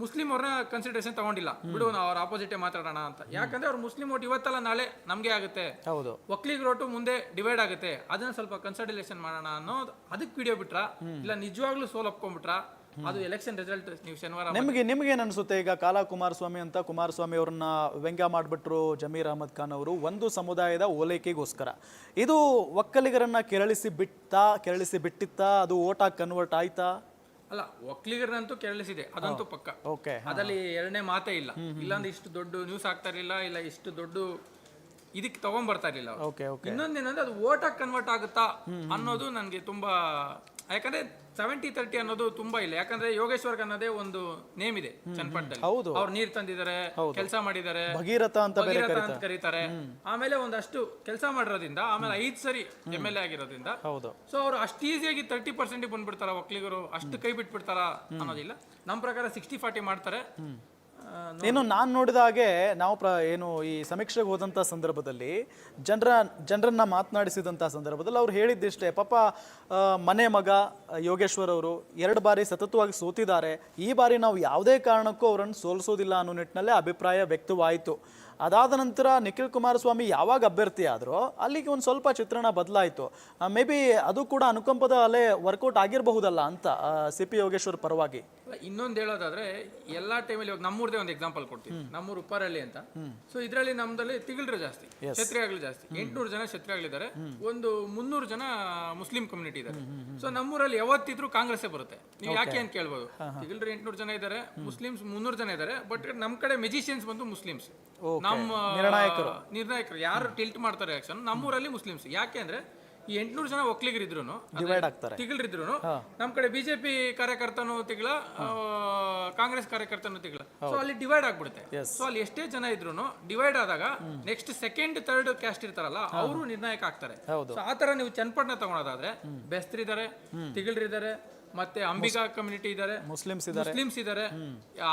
ಮುಸ್ಲಿಂ ಅವ್ರನ್ನ ಕನ್ಸಿಡರೇಷನ್ ತಗೊಂಡಿಲ್ಲ. ಬಿಡು ನಾವು ಅವ್ರ ಆಪೋಸಿಟೇ ಮಾತಾಡೋಣ ಅಂತ. ಯಾಕಂದ್ರೆ ಅವ್ರು ಮುಸ್ಲಿಂ ಓಟ್ ಇವತ್ತಲ್ಲ ನಾಳೆ ನಮ್ಗೆ ಆಗುತ್ತೆ. ಹೌದು. ಒಕ್ಕಲಿಗರ ರೋಟು ಮುಂದೆ ಡಿವೈಡ್ ಆಗುತ್ತೆ. ಅದನ್ನ ಸ್ವಲ್ಪ ಕನ್ಸಿಡರೇಷನ್ ಮಾಡೋಣ ಅನ್ನೋದು ಅದಕ್ಕೆ ವಿಡಿಯೋ ಬಿಟ್ರ ಇಲ್ಲ ನಿಜವಾಗ್ಲೂ ಸೋಲ್ ಒಪ್ಕೊಂಡ್ಬಿಟ್ರ ಅದು ಎಲೆಕ್ಷನ್ ರಿಸಲ್ಟ್ ನೀವು ಶನಿವಾರ ನಿಮಗೆ ನಿಮ್ಗೇನ್ ಅನ್ಸುತ್ತೆ? ಈಗ ಕಾಲಾ ಕುಮಾರಸ್ವಾಮಿ ಅಂತ ಕುಮಾರಸ್ವಾಮಿ ಅವ್ರನ್ನ ವ್ಯಂಗ್ಯ ಮಾಡ್ಬಿಟ್ರು ಜಮೀರ್ ಅಹಮದ್ ಖಾನ್ ಅವರು ಒಂದು ಸಮುದಾಯದ ಓಲೈಕೆಗೋಸ್ಕರ. ಇದು ಒಕ್ಕಲಿಗರನ್ನ ಕೆರಳಿಸಿ ಬಿಟ್ಟಾ ಕೆರಳಿಸಿ ಬಿಟ್ಟಿತ್ತಾ ಅದು ಓಟಾಗಿ ಕನ್ವರ್ಟ್ ಆಯ್ತಾ? ಅಲ್ಲ ಒಕ್ಕಲಿಗರನ್ನಂತೂ ಕೆರಳಿಸಿದೆ. ಅದಂತೂ ಪಕ್ಕ. ಓಕೆ ಅದರಲ್ಲಿ ಎರಡನೇ ಮಾತೇ ಇಲ್ಲ. ಇಲ್ಲಾಂದ್ರೆ ಇಷ್ಟು ದೊಡ್ಡ ನ್ಯೂಸ್ ಆಗ್ತಾ ಇರಲಿಲ್ಲ ಇಲ್ಲ ಇಷ್ಟು ದೊಡ್ಡ ಇದಕ್ಕೆ ತಗೊಂಡ್ಬರ್ತಾ ಇರಲಿಲ್ಲ. ಓಕೆ ಓಕೆ ಇನ್ನೊಂದೇನಂದ್ರೆ ಅದು ಓಟಾಗಿ ಕನ್ವರ್ಟ್ ಆಗುತ್ತಾ ಅನ್ನೋದು ನನಗೆ ತುಂಬಾ ಯಾಕಂದ್ರೆ ಸೆವೆಂಟಿ ತರ್ಟಿ ಅನ್ನೋದು ತುಂಬಾ ಇಲ್ಲ. ಯಾಕಂದ್ರೆ ಯೋಗೇಶ್ವರ್ ಅನ್ನೋದೇ ಒಂದು ನೇಮ್ ಇದೆ ಚನ್ನಪಟ್ಟಣದಲ್ಲಿ. ಹೌದು. ಅವ್ರು ನೀರ್ ತಂದಿದ್ದಾರೆ ಕೆಲಸ ಮಾಡಿದ್ದಾರೆ. ಭಗೀರಥ ಅಂತ ಭಗೀರಥ ಅಂತ ಕರೀತಾರೆ. ಆಮೇಲೆ ಒಂದಷ್ಟು ಕೆಲಸ ಮಾಡಿರೋದ್ರಿಂದ ಆಮೇಲೆ ಐದ್ ಸರಿ ಎಂ ಎಲ್ ಎ ಆಗಿರೋದ್ರಿಂದ ಹೌದು. ಸೊ ಅವ್ರು ಅಷ್ಟು ಈಸಿಯಾಗಿ ತರ್ಟಿ ಪರ್ಸೆಂಟ್ ಬಂದ್ಬಿಡ್ತಾರ ಒಕ್ಕಲಿಗರು ಅಷ್ಟು ಕೈ ಬಿಟ್ಬಿಡ್ತಾರ ಅನ್ನೋದಿಲ್ಲ. ನಮ್ಮ ಪ್ರಕಾರ ಸಿಕ್ಸ್ಟಿ ಫಾರ್ಟಿ ಮಾಡ್ತಾರೆ. ಇನ್ನು ನಾನು ನೋಡಿದ ಹಾಗೆ ನಾವು ಪ್ರ ಏನು ಈ ಸಮೀಕ್ಷೆಗೆ ಹೋದಂಥ ಸಂದರ್ಭದಲ್ಲಿ ಜನರ, ಜನರನ್ನ ಮಾತನಾಡಿಸಿದಂಥ ಸಂದರ್ಭದಲ್ಲಿ ಅವ್ರು ಹೇಳಿದ್ದಿಷ್ಟೇ ಪಾಪ ಮನೆ ಮಗ, ಯೋಗೇಶ್ವರ್ ಅವರು ಎರಡು ಬಾರಿ ಸತತವಾಗಿ ಸೋತಿದ್ದಾರೆ, ಈ ಬಾರಿ ನಾವು ಯಾವುದೇ ಕಾರಣಕ್ಕೂ ಅವರನ್ನು ಸೋಲಿಸೋದಿಲ್ಲ ಅನ್ನೋ ನಿಟ್ಟಿನಲ್ಲೇ ಅಭಿಪ್ರಾಯ ವ್ಯಕ್ತವಾಯಿತು. ಅದಾದ ನಂತರ ನಿಖಿಲ್ ಕುಮಾರಸ್ವಾಮಿ ಯಾವಾಗ ಅಭ್ಯರ್ಥಿ ಆದರೂ ಅಲ್ಲಿಗೆ ಒಂದು ಸ್ವಲ್ಪ ಚಿತ್ರಣ ಬದಲಾಯಿತು. ಮೇ ಬಿ ಅದು ಕೂಡ ಅನುಕಂಪದ ಅಲೆ ವರ್ಕೌಟ್ ಆಗಿರಬಹುದಲ್ಲ ಅಂತ ಸಿ ಪಿ ಯೋಗೇಶ್ವರ್ ಪರವಾಗಿ. ಇನ್ನೊಂದು ಹೇಳೋದಾದ್ರೆ ಎಲ್ಲಾ ಟೈಮಲ್ಲಿ ಇವಾಗ ನಮ್ಮೂರ್ದೇ ಒಂದು ಎಕ್ಸಾಂಪಲ್ ಕೊಡ್ತೀವಿ ನಮ್ಮೂರು ಉಪ್ಪಾರಳ್ಳಿ ಅಂತ. ಸೊ ಇದರಲ್ಲಿ ನಮ್ದಲ್ಲಿ ತಿಗಳರು ಜಾಸ್ತಿ ಕ್ಷತ್ರಿಯಾಗ್ಲು ಜಾಸ್ತಿ. ಎಂಟ್ನೂರು ಜನ ಕ್ಷತ್ರಿಯಾಗ್ಲಿದ್ದಾರೆ ಒಂದು ಮುನ್ನೂರು ಜನ ಮುಸ್ಲಿಂ ಕಮ್ಯುನಿಟಿ ಇದ್ದಾರೆ. ಸೊ ನಮ್ಮೂರಲ್ಲಿ ಯಾವತ್ತಿದ್ರು ಕಾಂಗ್ರೆಸ್ಸೇ ಬರುತ್ತೆ. ನೀವು ಯಾಕೆ ಅಂತ ಕೇಳ್ಬೋದು. ತಿಗಳರು ಎಂಟ್ನೂರು ಜನ ಇದ್ದಾರೆ ಮುಸ್ಲಿಮ್ಸ್ ಮುನ್ನೂರು ಜನ ಇದ್ದಾರೆ ಬಟ್ ನಮ್ ಕಡೆ ಮೆಜಿಷಿಯನ್ಸ್ ಬಂದು ಮುಸ್ಲಿಮ್ಸ್. ನಮ್ಮ ನಿರ್ಣಾಯಕರು. ನಿರ್ಣಾಯಕರು. ಯಾರು ಟಿಲ್ಟ್ ಮಾಡ್ತಾರೆ ಆಕ್ಷನ್ ನಮ್ಮೂರಲ್ಲಿ ಮುಸ್ಲಿಮ್ಸ್ ಯಾಕೆ ಅಂದ್ರೆ ಈ ಎಂಟ್ನೂರು ಜನ ಒಕ್ಕಲಿಗರಿದ್ರು ಡಿವೈಡ್ ಆಗ್ತಾರೆ. ತಿಗಳಿದ್ರು ನಮ್ ಕಡೆ ಬಿಜೆಪಿ ಕಾರ್ಯಕರ್ತನು ತಿಗಳ ಕಾಂಗ್ರೆಸ್ ಕಾರ್ಯಕರ್ತನು ತಿಗಳ ಸೊ ಅಲ್ಲಿ ಡಿವೈಡ್ ಆಗ್ಬಿಡುತ್ತೆ. ಸೊ ಅಲ್ಲಿ ಎಷ್ಟೇ ಜನ ಇದ್ರು ಡಿವೈಡ್ ಆದಾಗ ನೆಕ್ಸ್ಟ್ ಸೆಕೆಂಡ್ ಥರ್ಡ್ ಕ್ಯಾಸ್ಟ್ ಇರ್ತಾರಲ್ಲ ಅವರು ನಿರ್ಣಾಯಕ ಆಗ್ತಾರೆ. ಸೊ ಆತರ ನೀವು ಚನ್ನಪಟ್ಟಣ ತಗೊಳೋದಾದ್ರೆ ಬೆಸ್ತ್ರಿದ್ದಾರೆ ತಿಗಳಿದ್ದಾರೆ ಮತ್ತೆ ಅಂಬಿಕಾ ಕಮ್ಯುನಿಟಿ ಇದ್ದಾರೆ ಮುಸ್ಲಿಮ್ಸ್ ಇದ್ದಾರೆ. ಇದ್ದಾರೆ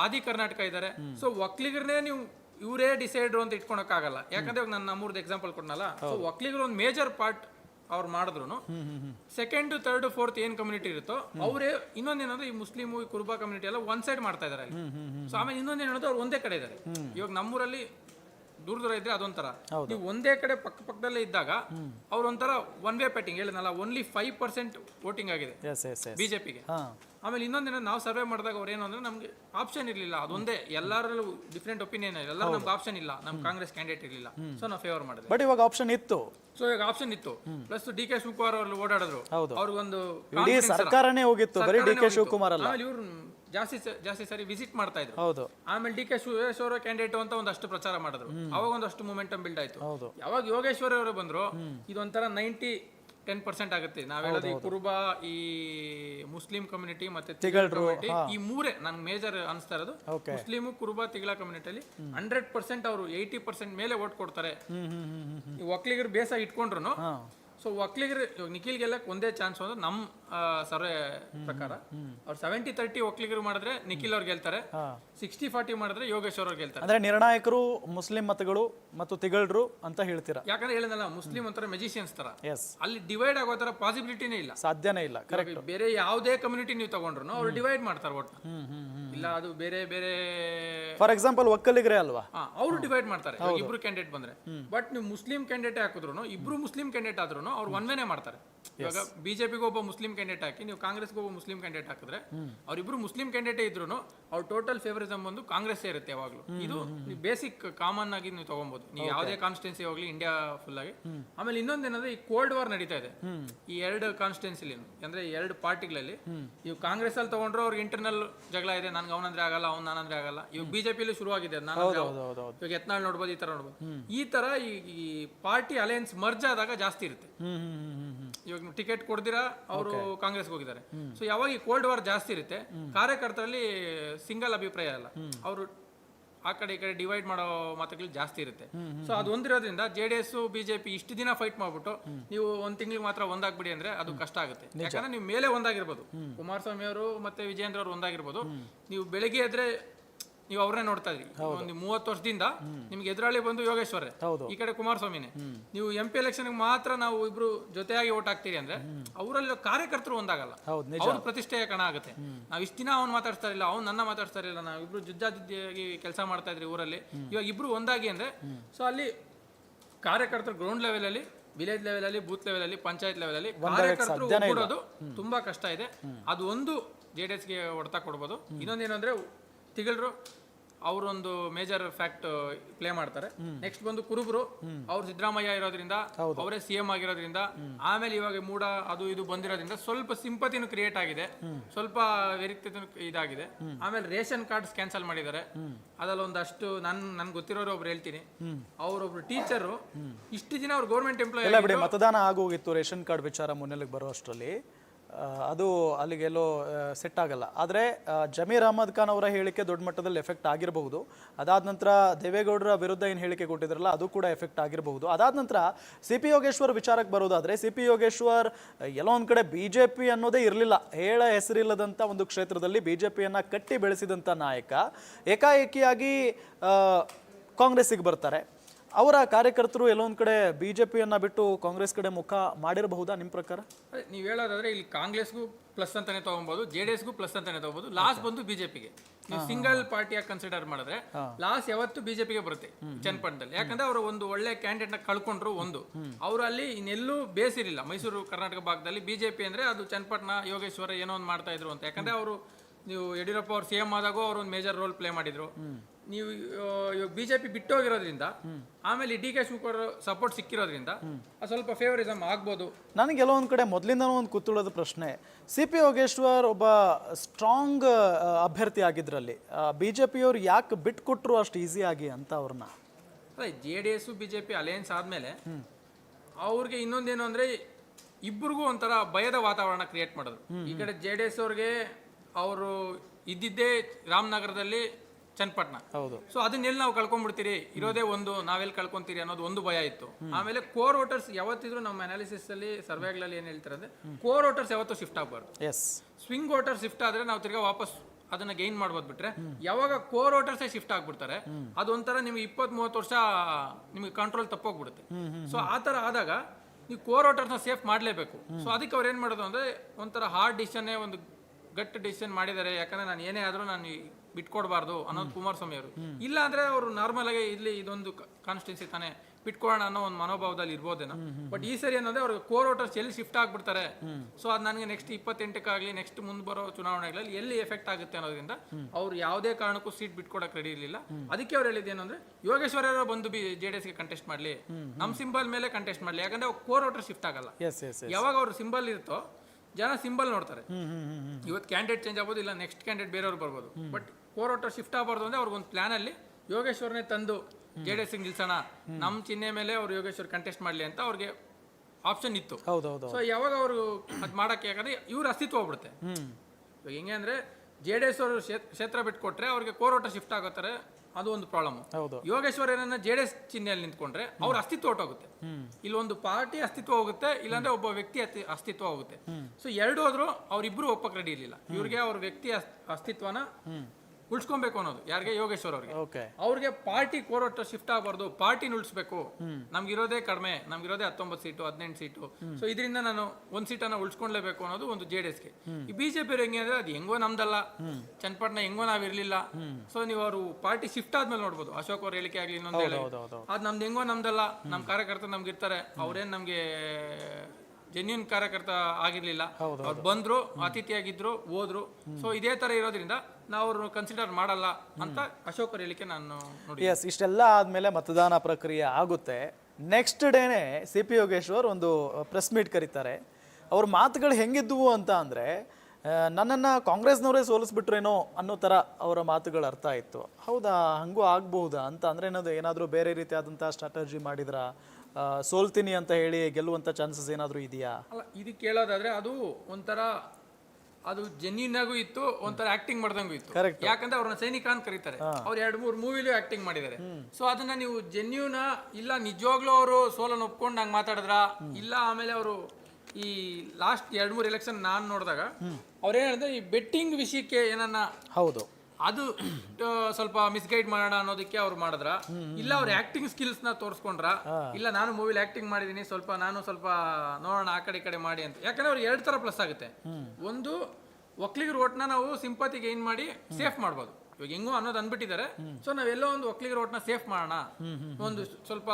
ಆದಿ ಕರ್ನಾಟಕ ಇದ್ದಾರೆ. ಸೊ ಒಕ್ಕಲಿಗರನ್ನೇ ನೀವು ಇವರೇ ಡಿಸೈಡ್ ಅಂತ ಇಟ್ಕೊಳಕ್ಕಾಗಲ್ಲ. ಯಾಕಂದ್ರೆ ಇವಾಗ ನಾನು ನಮ್ಮೂರ್ದು ಎಕ್ಸಾಂಪಲ್ ಕೊಡ್ನಲ್ಲ ಸೊ ಒಕ್ಕಲಿಗರು ಒಂದು ಮೇಜರ್ ಪಾರ್ಟ್ ಅವ್ರು ಮಾಡಿದ್ರು ಸೆಕೆಂಡ್ ಥರ್ಡ್ ಫೋರ್ತ್ ಏನ್ ಕಮ್ಯುನಿಟಿ ಇರುತ್ತೋ ಅವರೇ ಇನ್ನೊಂದೇನಂದ್ರೆ ಈ ಮುಸ್ಲಿಂ ಈ ಕುರುಬಾ ಕಮ್ಯುನಿಟಿ ಎಲ್ಲ ಒಂದ್ ಸೈಡ್ ಮಾಡ್ತಾ ಇದಾರೆ ಸೊ ಆಮೇಲೆ ಇನ್ನೊಂದೇನಂದ್ರೆ ಅವ್ರು ಒಂದೇ ಕಡೆ ಇದ್ದಾರೆ ಇವಾಗ ನಮ್ಮೂರಲ್ಲಿ ದೂರ ದೂರ ಇದ್ರೆ ಅದೊಂಥರ. ನೀವು ಒಂದೇ ಕಡೆ ಪಕ್ಕ ಪಕ್ಕದಲ್ಲೇ ಇದ್ದಾಗ ಅವ್ರು ಒಂಥರ ಒನ್ ವೇ ಪೆಟ್ಟಿಂಗ್ ಹೇಳಿದ್ನಲ್ಲ ಓನ್ಲಿ ಫೈವ್ ಪರ್ಸೆಂಟ್ ವೋಟಿಂಗ್ ಆಗಿದೆ ಬಿಜೆಪಿಗೆ ಆಮೇಲೆ ಇನ್ನೊಂದಿನ ನಾವು ಸರ್ವೆ ಮಾಡಿದಾಗ ಅವ್ರು ಏನು ಅಂದ್ರೆ ನಮ್ಗೆ ಆಪ್ಷನ್ ಇರಲಿಲ್ಲ ಅದೊಂದೇ. ಎಲ್ಲರಲ್ಲೂ ಡಿಫ್ರೆಂಟ್ ಒಪಿನಿಯನ್ ಎಲ್ಲರೂ ನಮ್ಗೆ ಆಪ್ಷನ್ ಇಲ್ಲ. ನಮ್ಮ ಕಾಂಗ್ರೆಸ್ ಕ್ಯಾಂಡಿಡೇಟ್ ಇರಲಿಲ್ಲ. ಸೊ ನಾವು ಫೇವರ್ ಮಾಡಿದೆ ಬಟ್ ಇವಾಗ ಆಪ್ಷನ್ ಇತ್ತು. ಸೊ ಇವಾಗ ಆಪ್ಷನ್ ಇತ್ತು. ಪ್ಲಸ್ ಡಿ ಕೆ ಶಿವಕುಮಾರ್ ಅವರು ಓಡಾಡಿದ್ರು. ಅವ್ರಿಗೊಂದು ಸರ್ಕಾರನೇ ಹೋಗಿತ್ತು. ಬರೀ ಡಿ ಕೆ ಶಿವಕುಮಾರ್ ಅಲ್ಲ. ಇವ್ರು ಜಾಸ್ತಿ ಸ- ಜಾಸ್ತಿ ಸರಿ ವಿಸಿಟ್ ಮಾಡ್ತಾ ಇದ್ರು. ಹೌದು. ಆಮೇಲೆ ಡಿ ಕೆ ಶಿವೇಶ್ವರ ಕ್ಯಾಂಡಿಡೇಟ್ ಅಂತ ಒಂದಷ್ಟು ಪ್ರಚಾರ ಮಾಡಿದ್ರು. ಅವಾಗ ಒಂದಷ್ಟು ಮೂಮೆಂಟಮ್ ಬಿಲ್ಡ್ ಆಯ್ತು. ಹೌದು. ಯಾವಾಗ ಯೋಗೇಶ್ವರ ಅವರು ಬಂದ್ರು ಇದೊಂಥರ ನೈಂಟಿ ಟೆನ್ ಪರ್ಸೆಂಟ್ ಆಗುತ್ತೆ. ನಾವ್ ಹೇಳೋದು ಈ ಕುರುಬ ಈ ಮುಸ್ಲಿಂ ಕಮ್ಯುನಿಟಿ ಮತ್ತೆ ತಿಗಳ community, ಈ ಮೂರೇ ನನ್ ಮೇಜರ್ ಅನಿಸ್ತಾ ಇರೋದು. Okay. ಮುಸ್ಲಿಮು ಕುರುಬ ತಿಗಳ ಕಮ್ಯುನಿಟಿಯಲ್ಲಿ ಹಂಡ್ರೆಡ್ ಪರ್ಸೆಂಟ್ ಅವರು ಏಯ್ಟಿ ಪರ್ಸೆಂಟ್ ಮೇಲೆ ಓಟ್ ಕೊಡ್ತಾರೆ. ಹ್ಮ್ ಹ್ಮ್ ಹ್ಮ್ ಹ್ಮ್ ಹ್ಮ್. ಈ ಒಕ್ಲಿಗರು ಬೇಸಾಗಿ ಇಟ್ಕೊಂಡ್ರು ಹಾಂ. ಸೊ ಒಕ್ಲಿಗರು ಇವಾಗ ನಿಖಿಲ್ ಗೆಲ್ಲಕ್ಕೆ ಒಂದೇ ಚಾನ್ಸ್ ಅಂದ್ರೆ ನಮ್ಮ ಸರ್ವೆ ಪ್ರಕಾರ. ಅವ್ರು ಸೆವೆಂಟಿ ತರ್ಟಿ ಒಕ್ಲಿಗರು ಮಾಡಿದ್ರೆ ನಿಖಿಲ್ ಅವ್ರು ಗೆಲ್ತಾರೆ. ಸಿಕ್ಸ್ಟಿ ಫಾರ್ಟಿ ಮಾಡಿದ್ರೆ ಯೋಗೇಶ್ವರ್ ಅವ್ರು ಗೆಲ್ತಾರೆ. ಅಂದ್ರೆ ನಿರ್ಣಾಯಕರು ಮುಸ್ಲಿಂ ಮತಗಳು ಮತ್ತು ತಿಗಳರು ಅಂತ ಹೇಳ್ತೀರಾ? ಯಾಕಂದ್ರೆ ಹೇಳಿದಲ್ಲ ಮುಸ್ಲಿಂ ಒಂಥರ ಮೆಜಿಷಿಯನ್ಸ್ ತರ. ಎಸ್ ಅಲ್ಲಿ ಡಿವೈಡ್ ಆಗೋ ತರ ಪಾಸಿಬಿಲಿಟಿನೇ ಇಲ್ಲ. ಸಾಧ್ಯನೇ ಇಲ್ಲ ಕರೆಕ್ಟ್ ಬೇರೆ ಯಾವುದೇ ಕಮ್ಯುನಿಟಿ ನೀವು ತಗೊಂಡ್ರು ಅವ್ರು ಡಿವೈಡ್ ಮಾಡ್ತಾರೆ ಒಟ್ಟು. ಇಲ್ಲ ಅದು ಬೇರೆ ಬೇರೆ ಫಾರ್ ಎಕ್ಸಾಂಪಲ್ ಒಕ್ಕಲಿಗರೇ ಅಲ್ವಾ? ಅವರು ಡಿವೈಡ್ ಮಾಡ್ತಾರೆ. ಇಬ್ರು ಕ್ಯಾಂಡಿಡೇಟ್ ಬಂದ್ರೆ. ಬಟ್ ನೀವು ಮುಸ್ಲಿಂ ಕ್ಯಾಂಡಿಡೇಟ್ ಹಾಕಿದ್ರು ಇಬ್ರು ಮುಸ್ಲಿಂ ಕ್ಯಾಂಡಿಡೇಟ್ ಆದ್ರೂ ಅವ್ರು ಒನ್ ವೇನೇ ಮಾಡ್ತಾರೆ. ಇವಾಗ ಬಿಜೆಪಿಗೆ ಒಬ್ಬ ಮುಸ್ಲಿಂ ಕ್ಯಾಂಡಿಡೇಟ್ ಹಾಕಿ ನೀವು ಕಾಂಗ್ರೆಸ್ಗೆ ಒಬ್ಬ ಮುಸ್ಲಿಂ ಕ್ಯಾಂಡಿಡೇಟ್ ಹಾಕಿದ್ರೆ ಅವ್ರಿಬ್ರು ಮುಸ್ಲಿಂ ಕ್ಯಾಂಡಿಡೇಟ್ ಇದ್ರು ಅವ್ರ ಟೋಟಲ್ ಫೇವರಿಸಮ್ ಬಂದು ಕಾಂಗ್ರೆಸ್ ಇರುತ್ತೆ ಯಾವಾಗ್ಲೂ. ಇದು ಬೇಸಿಕ್ ಕಾಮನ್ ಆಗಿ ನೀವು ತಗೊಬಹುದು ನೀವು ಯಾವುದೇ ಕಾನ್ಸ್ಟಿಟ್ಯೂನ್ಸಿ ಹೋಗ್ಲಿ ಇಂಡಿಯಾ ಫುಲ್ ಆಗಿ. ಆಮೇಲೆ ಇನ್ನೊಂದೇನಂದ್ರೆ ಈ ಕೋಲ್ಡ್ ವಾರ್ ನಡೀತಾ ಇದೆ. ಈ ಎರಡು ಕಾನ್ಸ್ಟಿಟ್ಯೂನ್ಸಿಲಿ ಅಂದ್ರೆ ಎರಡು ಪಾರ್ಟಿಗಳಲ್ಲಿ ನೀವು ಕಾಂಗ್ರೆಸ್ ಅಲ್ಲಿ ತಗೊಂಡ್ರು ಅವ್ರಿಗೆ ಇಂಟರ್ನಲ್ ಜಗಳ ಇದೆ ನನ್ಗೆ ಅವನಂದ್ರೆ ಆಗಲ್ಲ ಅವ್ನು ನಾನಂದ್ರೆ ಆಗಲ್ಲ. ಇವಾಗ ಬಿಜೆಪಿಲಿ ಶುರುವಾಗಿದೆ ಇವಾಗ ಯತ್ನಾಳ್ ನೋಡ್ಬೋದು ಈ ತರ ನೋಡ್ಬೋದು. ಈ ತರ ಈ ಈ ಪಾರ್ಟಿ ಅಲಯನ್ಸ್ ಮರ್ಜ್ ಆದಾಗ ಜಾಸ್ತಿ ಇರುತ್ತೆ. ಇವಾಗ ನೀವು ಟಿಕೆಟ್ ಕೊಡ್ದಿರಾ ಅವರು ಕಾಂಗ್ರೆಸ್ಗೆ ಹೋಗಿದ್ದಾರೆ. ಸೊ ಯಾವಾಗ ಈ ಕೋಲ್ಡ್ ವಾರ್ ಜಾಸ್ತಿ ಇರುತ್ತೆ ಕಾರ್ಯಕರ್ತರಲ್ಲಿ ಸಿಂಗಲ್ ಅಭಿಪ್ರಾಯ ಅಲ್ಲ. ಅವರು ಆ ಕಡೆ ಈ ಕಡೆ ಡಿವೈಡ್ ಮಾಡೋ ಮಾತುಗಳು ಜಾಸ್ತಿ ಇರುತ್ತೆ. ಸೊ ಅದು ಒಂದಿರೋದ್ರಿಂದ ಜೆ ಡಿ ಎಸ್ ಬಿಜೆಪಿ ಇಷ್ಟು ದಿನ ಫೈಟ್ ಮಾಡ್ಬಿಟ್ಟು ನೀವು ಒಂದ್ ತಿಂಗಳಿಗೆ ಮಾತ್ರ ಒಂದಾಗ್ಬಿಡಿ ಅಂದ್ರೆ ಅದು ಕಷ್ಟ ಆಗುತ್ತೆ. ಯಾಕಂದ್ರೆ ನೀವು ಮೇಲೆ ಒಂದಾಗಿರ್ಬೋದು. ಕುಮಾರಸ್ವಾಮಿ ಅವರು ಮತ್ತೆ ವಿಜಯೇಂದ್ರ ಅವರು ಒಂದಾಗಿರ್ಬೋದು. ನೀವು ಬೆಳಿಗ್ಗೆ ಎದ್ರೆ ನೀವು ಅವ್ರನ್ನೇ ನೋಡ್ತಾ ಇದ್ರಿ. ಒಂದು ಮೂವತ್ತು ವರ್ಷದಿಂದ ನಿಮ್ಗೆ ಎದುರಾಳಿ ಬಂದು ಯೋಗೇಶ್ವರ. ಹೌದು. ಈ ಕಡೆ ಕುಮಾರಸ್ವಾಮಿನೇ. ನೀವು ಎಂ ಪಿ ಎಲೆಕ್ಷನ್ ಮಾತ್ರ ನಾವು ಇಬ್ರು ಜೊತೆಯಾಗಿ ಓಟ್ ಹಾಕ್ತೀರಿ ಅಂದ್ರೆ ಅವರಲ್ಲಿ ಕಾರ್ಯಕರ್ತರು ಒಂದಾಗಲ್ಲ. ಅವ್ರ ಪ್ರತಿಷ್ಠೆಯ ಕಣ ಆಗುತ್ತೆ. ನಾವು ಇಷ್ಟ ದಿನ ಅವ್ನು ಮಾತಾಡ್ತಾ ಇಲ್ಲ ಅವ್ನು ನನ್ನ ಮಾತಾಡ್ತಾ ಇರಲಿಲ್ಲ ನಾವು ಇಬ್ರು ಜುಜ್ಜಾಜುಜ್ಜಿಯಾಗಿ ಕೆಲಸ ಮಾಡ್ತಾ ಇದ್ರಿ ಊರಲ್ಲಿ. ಇವಾಗ ಇಬ್ರು ಒಂದಾಗಿ ಅಂದ್ರೆ ಸೊ ಅಲ್ಲಿ ಕಾರ್ಯಕರ್ತರು ಗ್ರೌಂಡ್ ಲೆವೆಲ್ ಅಲ್ಲಿ ವಿಲೇಜ್ ಲೆವೆಲ್ ಅಲ್ಲಿ ಬೂತ್ ಲೆವೆಲ್ ಅಲ್ಲಿ ಪಂಚಾಯತ್ ಲೆವೆಲ್ ಅಲ್ಲಿ ಕಾರ್ಯಕರ್ತರು ಒಗ್ಗೂಡೋದು ತುಂಬಾ ಕಷ್ಟ ಇದೆ. ಅದು ಒಂದು ಜೆ ಡಿ ಎಸ್ಗೆ ಹೊಡೆತ ಕೊಡ್ಬೋದು. ಇನ್ನೊಂದೇನು ಅಂದ್ರೆ ತಿಗಳರು ಅವರೊಂದು ಮೇಜರ್ ಫ್ಯಾಕ್ಟ್ ಪ್ಲೇ ಮಾಡ್ತಾರೆ. ನೆಕ್ಸ್ಟ್ ಬಂದು ಕುರುಬರು ಅವ್ರು ಸಿದ್ದರಾಮಯ್ಯ ಇರೋದ್ರಿಂದ ಅವರೇ ಸಿಎಂ ಆಗಿರೋದ್ರಿಂದ ಆಮೇಲೆ ಇವಾಗ ಮೂಡ ಅದು ಇದು ಬಂದಿರೋದ್ರಿಂದ ಸ್ವಲ್ಪ ಸಿಂಪತಿನೂ ಕ್ರಿಯೇಟ್ ಆಗಿದೆ. ಸ್ವಲ್ಪ ವ್ಯರಿಕ್ತತೆ ಇದಾಗಿದೆ. ಆಮೇಲೆ ರೇಷನ್ ಕಾರ್ಡ್ಸ್ ಕ್ಯಾನ್ಸಲ್ ಮಾಡಿದ್ದಾರೆ. ಅದ್ರಲ್ಲಿ ಒಂದಷ್ಟು ನನ್ ನನ್ಗೆ ಗೊತ್ತಿರೋರು ಒಬ್ರು ಹೇಳ್ತೀನಿ. ಅವರೊಬ್ರು ಟೀಚರು ಇಷ್ಟು ದಿನ ಅವ್ರು ಗೌರ್ಮೆಂಟ್ ಎಂಪ್ಲಾಯ್ ಮತದಾನ ಆಗೋಗಿತ್ತು ರೇಷನ್ ಕಾರ್ಡ್ ವಿಚಾರ ಮುನ್ನೆಲೆಗೆ ಬರುವಷ್ಟರಲ್ಲಿ ಆ, ಅದು ಅಲ್ಲಿಗೆಲ್ಲೋ ಸೆಟ್ ಆಗಲ್ಲ. ಆದರೆ ಜಮೀರ್ ಅಹಮದ್ ಖಾನ್ ಅವರ ಹೇಳಿಕೆ ದೊಡ್ಡ ಮಟ್ಟದಲ್ಲಿ ಎಫೆಕ್ಟ್ ಆಗಿರಬಹುದು. ಅದಾದ ನಂತರ ದೇವೇಗೌಡರ ವಿರುದ್ಧ ಏನು ಹೇಳಿಕೆ ಕೊಟ್ಟಿದ್ರಲ್ಲ, ಅದು ಕೂಡ ಎಫೆಕ್ಟ್ ಆಗಿರಬಹುದು. ಅದಾದ ನಂತರ ಸಿ ಪಿ ಯೋಗೇಶ್ವರ್ ವಿಚಾರಕ್ಕೆ ಬರೋದಾದರೆ, ಸಿ ಪಿ ಯೋಗೇಶ್ವರ್, ಎಲ್ಲೋ ಒಂದು ಕಡೆ ಬಿ ಜೆ ಪಿ ಅನ್ನೋದೇ ಇರಲಿಲ್ಲ. ಹೇಳ ಹೆಸರಿಲ್ಲದಂಥ ಒಂದು ಕ್ಷೇತ್ರದಲ್ಲಿ ಬಿ ಜೆ ಪಿಯನ್ನು ಕಟ್ಟಿ ಬೆಳೆಸಿದಂಥ ನಾಯಕ, ಏಕಾಏಕಿಯಾಗಿ ಕಾಂಗ್ರೆಸ್ಸಿಗೆ ಬರ್ತಾರೆ. ಅವರ ಕಾರ್ಯಕರ್ತರು ಎಲ್ಲೊಂದು ಕಡೆ ಬಿಜೆಪಿಯನ್ನ ಬಿಟ್ಟು ಕಾಂಗ್ರೆಸ್ ಕಡೆ ಮುಖ ಮಾಡಿರಬಹುದಾ ನಿಮ್ಮ ಪ್ರಕಾರ? ನೀವು ಹೇಳೋದಾದ್ರೆ ಇಲ್ಲಿ ಕಾಂಗ್ರೆಸ್ಗೂ ಪ್ಲಸ್ ಅಂತಾನೆ ತಗೊಬೋದು ಜೆ ಡಿ ಎಸ್ಗೂ ಪ್ಲಸ್ ಅಂತಾನೆ ತಗೋಬಹುದು ಲಾಸ್ಟ್ ಬಂದು ಬಿಜೆಪಿಗೆ. ನೀವು ಸಿಂಗಲ್ ಪಾರ್ಟಿಯಾಗಿ ಕನ್ಸಿಡರ್ ಮಾಡಿದ್ರೆ ಲಾಸ್ಟ್ ಯಾವತ್ತು ಬಿಜೆಪಿಗೆ ಬರುತ್ತೆ ಚನ್ನಪಟ್ಟಣದಲ್ಲಿ ಯಾಕಂದ್ರೆ ಅವರು ಒಂದು ಒಳ್ಳೆ ಕ್ಯಾಂಡಿಡೇಟ್ನ ಕಳ್ಕೊಂಡ್ರು ಒಂದು. ಅವರು ಅಲ್ಲಿ ಇನ್ನೆಲ್ಲೂ ಬೇಸಿರಲಿಲ್ಲ. ಮೈಸೂರು ಕರ್ನಾಟಕ ಭಾಗದಲ್ಲಿ ಬಿಜೆಪಿ ಅಂದ್ರೆ ಅದು ಚನ್ನಪಟ್ಟಣ ಯೋಗೇಶ್ವರ ಏನೋ ಒಂದು ಮಾಡ್ತಾ ಇದ್ರು ಅಂತ. ಯಾಕಂದ್ರೆ ಅವರು ನೀವು ಯಡಿಯೂರಪ್ಪ ಅವ್ರು ಸಿ ಎಂ ಆದಾಗೂ ಅವರು ಒಂದು ಮೇಜರ್ ರೋಲ್ ಪ್ಲೇ ಮಾಡಿದ್ರು. ನೀವು ಬಿ ಜೆ ಪಿ ಬಿಟ್ಟೋಗಿರೋದ್ರಿಂದ ಆಮೇಲೆ ಡಿ ಕೆ ಶಿವಕುಮಾರ್ ಸಪೋರ್ಟ್ ಸಿಕ್ಕಿರೋದ್ರಿಂದ ಅದು ಸ್ವಲ್ಪ ಫೇವರಿಸಮ್ ಆಗ್ಬೋದು. ನನಗೆ ಕೆಲವೊಂದು ಒಂದು ಕಡೆ ಮೊದಲಿಂದನೂ ಒಂದು ಕೂತುಳೋದು ಪ್ರಶ್ನೆ. ಸಿ ಪಿ ಯೋಗೇಶ್ವರ್ ಒಬ್ಬ ಸ್ಟ್ರಾಂಗ್ ಅಭ್ಯರ್ಥಿ ಆಗಿದ್ರಲ್ಲಿ. ಬಿ ಜೆ ಪಿಯವ್ರು ಯಾಕೆ ಬಿಟ್ಕೊಟ್ರು ಅಷ್ಟು ಈಸಿಯಾಗಿ ಅಂತ ಅವ್ರನ್ನ? ಅದೇ J D S B J P alliance ಆದಮೇಲೆ ಅವ್ರಿಗೆ ಇನ್ನೊಂದೇನು ಅಂದರೆ ಇಬ್ಬರಿಗೂ ಒಂಥರ ಭಯದ ವಾತಾವರಣ ಕ್ರಿಯೇಟ್ ಮಾಡೋದು ಈ ಕಡೆ ಜೆ ಡಿ ಎಸ್ ಅವ್ರಿಗೆ ಅವರು ಇದ್ದಿದ್ದೇ ರಾಮನಗರದಲ್ಲಿ ಚನ್ನಪಟ್ಟಣ. ಹೌದು. ಸೊ ಅದನ್ನೆಲ್ಲಿ ನಾವು ಕಳ್ಕೊಂಡ್ಬಿಡ್ತೀರಿ ಇರೋದೇ ಒಂದು ನಾವೆಲ್ಲಿ ಕಳ್ಕೊಂತೀರಿ ಅನ್ನೋದು ಒಂದು ಭಯ ಇತ್ತು. ಆಮೇಲೆ ಕೋರ್ ವೋಟರ್ಸ್ ಯಾವತ್ತಿದ್ರು ನಮ್ಮ ಅನಾಲಿಸಿಸ್ ಅಲ್ಲಿ ಸರ್ವೆಗಳಲ್ಲಿ ಏನು ಹೇಳ್ತಾರೆ ಅಂದ್ರೆ ಕೋರ್ ವೋಟರ್ಸ್ ಯಾವತ್ತೂ ಶಿಫ್ಟ್ ಆಗಬಾರ್ದು. ಎಸ್ ಸ್ವಿಂಗ್ ವೋಟರ್ ಶಿಫ್ಟ್ ಆದ್ರೆ ನಾವು ತಿರ್ಗಾ ವಾಪಸ್ ಅದನ್ನ ಗೈನ್ ಮಾಡ್ಬೋದು ಬಿಟ್ರೆ ಯಾವಾಗ ಕೋರ್ ವೋಟರ್ಸೇ ಶಿಫ್ಟ್ ಆಗ್ಬಿಡ್ತಾರೆ ಅದೊಂಥರ ನಿಮ್ಗೆ ಇಪ್ಪತ್ತ್ ಮೂವತ್ತು ವರ್ಷ ನಿಮ್ಗೆ ಕಂಟ್ರೋಲ್ ತಪ್ಪೋಗ್ಬಿಡುತ್ತೆ. ಸೊ ಆತರ ಥರ ಆದಾಗ ನೀವು ಕೋರ್ ವೋಟರ್ಸ್ನ ಸೇಫ್ ಮಾಡಲೇಬೇಕು. ಸೊ ಅದಕ್ಕೆ ಅವ್ರು ಏನು ಮಾಡೋದು ಅಂದ್ರೆ ಒಂಥರ ಹಾರ್ಡ್ ಡಿಸಿಷನ್ನೇ ಒಂದು ಗಟ್ ಡಿಸಿಷನ್ ಮಾಡಿದ್ದಾರೆ. ಯಾಕಂದ್ರೆ ನಾನು ಏನೇ ಆದರೂ ನಾನು ಬಿಟ್ಕೊಡ್ಬಾರ್ದು ಅನ್ನೋದು ಕುಮಾರಸ್ವಾಮಿ ಅವರು. ಇಲ್ಲ ಅಂದ್ರೆ ಅವರು ನಾರ್ಮಲ್ ಆಗಿ ಇಲ್ಲಿ ಇದೊಂದು ಕಾನ್ಸ್ಟಿಟ್ಯೂನ್ಸಿ ತಾನೆ ಬಿಟ್ಕೊಳ್ಳೋಣ ಅನ್ನೋ ಒಂದು ಮನೋಭಾವದಲ್ಲಿ ಇರ್ಬೋದೇನೋ. ಬಟ್ ಈ ಸರಿ ಅನ್ನೋದೇ ಅವ್ರಿಗೆ ಕೋರ್ ವೋಟರ್ಸ್ ಎಲ್ಲಿ ಶಿಫ್ಟ್ ಆಗ್ಬಿಡ್ತಾರೆ? ಸೊ ಅದು ನನಗೆ ನೆಕ್ಸ್ಟ್ ಇಪ್ಪತ್ತೆಂಟಕ್ಕಾಗಲಿ ನೆಕ್ಸ್ಟ್ ಮುಂದೆ ಬರೋ ಚುನಾವಣೆಗಳಲ್ಲಿ ಎಲ್ಲಿ ಎಫೆಕ್ಟ್ ಆಗುತ್ತೆ ಅನ್ನೋದ್ರಿಂದ ಅವ್ರು ಯಾವುದೇ ಕಾರಣಕ್ಕೂ ಸೀಟ್ ಬಿಟ್ಕೊಡಕ್ ರೆಡಿ ಇರಲಿಲ್ಲ. ಅದಕ್ಕೆ ಅವ್ರು ಹೇಳಿದ್ದೇನು ಅಂದ್ರೆ ಯೋಗೇಶ್ವರ ಬಂದು ಬಿ ಜೆ ಡಿ ಎಸ್ಗೆ ಕಂಟೆಸ್ಟ್ ಮಾಡಲಿ. ನಮ್ಮ ಸಿಂಬಲ್ ಮೇಲೆ ಕಂಟೆಸ್ಟ್ ಮಾಡಲಿ. ಯಾಕಂದ್ರೆ ಕೋರ್ ವೋಟರ್ ಶಿಫ್ಟ್ ಆಗಲ್ಲ. ಯಾವಾಗ ಅವ್ರ ಸಿಂಬಲ್ ಇರುತ್ತೋ ಜನ ಸಿಂಬಲ್ ನೋಡ್ತಾರೆ. ಇವತ್ತು ಕ್ಯಾಂಡಿಡೇಟ್ ಚೇಂಜ್ ಆಗ್ಬೋದು ಇಲ್ಲ ನೆಕ್ಸ್ಟ್ ಕ್ಯಾಂಡಿಡೇಟ್ ಬೇರೆಯವ್ರು ಬರ್ಬೋದು. ಬಟ್ ವೋಟರ್ ಶಿಫ್ಟ್ ಆಗಬಾರ್ದು ಅಂದ್ರೆ ಅವ್ರಿಗೊಂದು ಪ್ಲಾನ್ ಅಲ್ಲಿ ಯೋಗೇಶ್ವರನೇ ತಂದು ಜೆ ಡಿ ಎಸ್ ನಿಲ್ಸೋಣ. ನಮ್ಮ ಚಿಹ್ನೆ ಮೇಲೆ ಅವ್ರು ಯೋಗೇಶ್ವರ್ ಕಂಟೆಸ್ಟ್ ಮಾಡಲಿ ಅಂತ ಅವ್ರಿಗೆ ಆಪ್ಷನ್ ಇತ್ತು. ಹೌದು ಹೌದು ಸೊ ಯಾವಾಗ ಅವರು ಅದು ಮಾಡಕ್ಕೆ ಯಾಕಂದ್ರೆ ಇವ್ರ ಅಸ್ತಿತ್ವ ಹೋಗ್ಬಿಡುತ್ತೆ. ಇವಾಗ ಹೆಂಗೆ ಅಂದ್ರೆ ಜೆ ಡಿ ಎಸ್ ಅವರು ಕ್ಷೇತ್ರ ಬಿಟ್ಕೊಟ್ರೆ ಅವ್ರಿಗೆ ಕೋರ್ ವೋಟರ್ ಶಿಫ್ಟ್ ಆಗೋತಾರೆ ಅದು ಒಂದು ಪ್ರಾಬ್ಲಮ್ ಹೌದು. ಯೋಗೇಶ್ವರ ಏನನ್ನ ಜೆ ಡಿ ಎಸ್ ಚಿಹ್ನೆಯಲ್ಲಿ ನಿಂತ್ಕೊಂಡ್ರೆ ಅವ್ರ ಅಸ್ತಿತ್ವ ಹೊಟ್ಟೋಗುತ್ತೆ ಇಲ್ಲೊಂದು ಪಾರ್ಟಿ ಅಸ್ತಿತ್ವ ಹೋಗುತ್ತೆ ಇಲ್ಲಾಂದ್ರೆ ಒಬ್ಬ ವ್ಯಕ್ತಿ ಅತಿ- ಅಸ್ತಿತ್ವ ಹೋಗುತ್ತೆ. ಸೊ ಎರಡು ಹೋದ್ರು ಅವ್ರಿಬ್ರು ಒಪ್ಪಕ್ಕೆ ರೆಡಿ ಇರಲಿಲ್ಲ. ಇವ್ರಿಗೆ ಅವ್ರ ವ್ಯಕ್ತಿ ಅಸ್- ಅಸ್ತಿತ್ವನ ಉಳ್ಸ್ಕೊಬೇಕು ಅನ್ನೋದು. ಯಾರಿಗೆ? ಯೋಗೇಶ್ವರ್ ಅವ್ರಿಗೆ. ಓಕೆ. ಅವ್ರಿಗೆ ಪಾರ್ಟಿ ಕೋರೋಟ ಶಿಫ್ಟ್ ಆಗಬಾರ್ದು. ಪಾರ್ಟಿ ಉಳಿಸ್ಬೇಕು ನಮ್ಗಿರೋದೇ ಕಡಿಮೆ. ನಮ್ಗಿರೋದೇ ಹತ್ತೊಂಬತ್ತು ಸೀಟು ಹದಿನೆಂಟು ಸೀಟು ಸೊ ಇದರಿಂದ ನಾನು ಒಂದು ಸೀಟನ್ನ ಉಳಿಸ್ಕೊಂಡ್ಲೇಬೇಕು ಅನ್ನೋದು ಒಂದು ಜೆ ಡಿ ಎಸ್ಗೆ ಈ ಬಿಜೆಪಿ ಹೆಂಗೆ ಅಂದ್ರೆ ಅದು ಹೆಂಗೋ ನಮ್ದಲ್ಲ. ಚನ್ನಪಟ್ಟಣ ಹೆಂಗೋ ನಾವಿರ್ಲಿಲ್ಲ ಸೊ ನೀವು ಅವರು ಪಾರ್ಟಿ ಶಿಫ್ಟ್ ಆದ್ಮೇಲೆ ನೋಡ್ಬೋದು. ಅಶೋಕ್ ಅವ್ರ ಹೇಳಿಕೆ ಆಗಲಿ ಇನ್ನೊಂದು ಅದ್ ನಮ್ದು ಹೆಂಗೋ ನಮ್ದಲ್ಲ. ನಮ್ಮ ಕಾರ್ಯಕರ್ತರು ನಮ್ಗೆ ಇರ್ತಾರೆ. ಅವ್ರೇನ್ ನಮ್ಗೆ ಜೆನ್ಯೂನ್ ಕಾರ್ಯಕರ್ತ ಆಗಿರ್ಲಿಲ್ಲ. ಅವ್ರು ಬಂದ್ರು ಅತಿಥಿಯಾಗಿದ್ರು ಹೋದ್ರು. ಸೊ ಇದೇ ತರ ಇರೋದ್ರಿಂದ ನಾವು ಅವ್ರನ್ನ ಕನ್ಸಿಡರ್ ಮಾಡಲ್ಲ ಅಂತ ಅಶೋಕ್ ಅವ್ರ ಹೇಳಿಕೆ ನಾನು ನೋಡಿ ಎಸ್ ಇಷ್ಟೆಲ್ಲ ಆದಮೇಲೆ ಮತದಾನ ಪ್ರಕ್ರಿಯೆ ಆಗುತ್ತೆ. ನೆಕ್ಸ್ಟ್ ಡೇನೆ ಸಿ ಪಿ ಯೋಗೇಶ್ವರ್ ಒಂದು ಪ್ರೆಸ್ ಮೀಟ್ ಕರೀತಾರೆ. ಅವ್ರ ಮಾತುಗಳು ಹೆಂಗಿದ್ವು ಅಂತ ಅಂದರೆ ನನ್ನನ್ನು ಕಾಂಗ್ರೆಸ್ನವರೇ ಸೋಲಿಸ್ಬಿಟ್ರೇನೋ ಅನ್ನೋ ಥರ ಅವರ ಮಾತುಗಳು ಅರ್ಥ ಆಯಿತು. ಹೌದಾ ಹಂಗೂ ಆಗ್ಬಹುದಾ ಅಂತ ಅಂದರೆ ಏನದು ಏನಾದರೂ ಬೇರೆ ರೀತಿಯಾದಂಥ ಸ್ಟ್ರಾಟಜಿ ಮಾಡಿದ್ರಾ? ಸೋಲ್ತೀನಿ ಅಂತ ಹೇಳಿ ಗೆಲ್ಲುವಂಥ ಚಾನ್ಸಸ್ ಏನಾದರೂ ಇದೆಯಾ? ಅಲ್ಲ ಇದು ಕೇಳೋದಾದ್ರೆ ಅದು ಒಂಥರ ಅದು ಜೆನ್ಯೂನ್ ಆಗು ಇತ್ತು ಒಂಥರ ಆಕ್ಟಿಂಗ್ ಮಾಡ್ದಂಗೂ ಇತ್ತು. Correct. ಯಾಕಂದ್ರೆ ಅವ್ರನ್ನ ಸೈನಿಕ ಅಂತ ಕರೀತಾರೆ. ಅವ್ರು ಎರಡು ಮೂರು ಮೂವಿಲೂ ಆಕ್ಟಿಂಗ್ ಮಾಡಿದ್ದಾರೆ. ಸೊ ಅದನ್ನ ನೀವು ಜೆನ್ಯೂನ ಇಲ್ಲ ನಿಜವಾಗ್ಲೂ ಅವರು ಸೋಲನ್ನು ಒಪ್ಕೊಂಡು ಹಂಗ್ ಮಾತಾಡಿದ್ರ? ಇಲ್ಲ ಆಮೇಲೆ ಅವರು ಈ ಲಾಸ್ಟ್ ಎರಡ್ ಮೂರು ಎಲೆಕ್ಷನ್ ನಾನು ನೋಡಿದಾಗ ಅವ್ರೇನಂದ್ರೆ ಹೇಳಿದ್ರೆ ಈ ಬೆಟ್ಟಿಂಗ್ ವಿಷಯಕ್ಕೆ ಏನನ್ನ ಹೌದು. ಅದು ಸ್ವಲ್ಪ ಮಿಸ್ಗೈಡ್ ಮಾಡೋಣ ಅನ್ನೋದಕ್ಕೆ ಅವ್ರು ಮಾಡಿದ್ರ. ಇಲ್ಲ ಅವ್ರ ಆಕ್ಟಿಂಗ್ ಸ್ಕಿಲ್ಸ್ನ ತೋರಿಸ್ಕೊಂಡ್ರ. ಇಲ್ಲ ನಾನು ಮೂವಿಲಿ ಆಕ್ಟಿಂಗ್ ಮಾಡಿದೀನಿ ಸ್ವಲ್ಪ ನಾನು ಸ್ವಲ್ಪ ನೋಡೋಣ ಆ ಕಡೆ ಈ ಕಡೆ ಮಾಡಿ ಅಂತ. ಯಾಕಂದ್ರೆ ಅವ್ರಿಗೆ ಎರಡು ತರ ಪ್ಲಸ್ ಆಗುತ್ತೆ. ಒಂದು ಒಕ್ಲಿಗರ ಓಟ್ನ ನಾವು ಸಿಂಪತಿ ಗೈನ್ ಮಾಡಿ ಸೇಫ್ ಮಾಡ್ಬೋದು. ಇವಾಗ ಹೆಂಗೋ ಅನ್ನೋದು ಅಂದ್ಬಿಟ್ಟಿದ್ದಾರೆ. ಸೊ ನಾವೆಲ್ಲೋ ಒಂದು ಒಕ್ಲಿಗರ ಓಟ್ನ ಸೇಫ್ ಮಾಡೋಣ. ಒಂದು ಸ್ವಲ್ಪ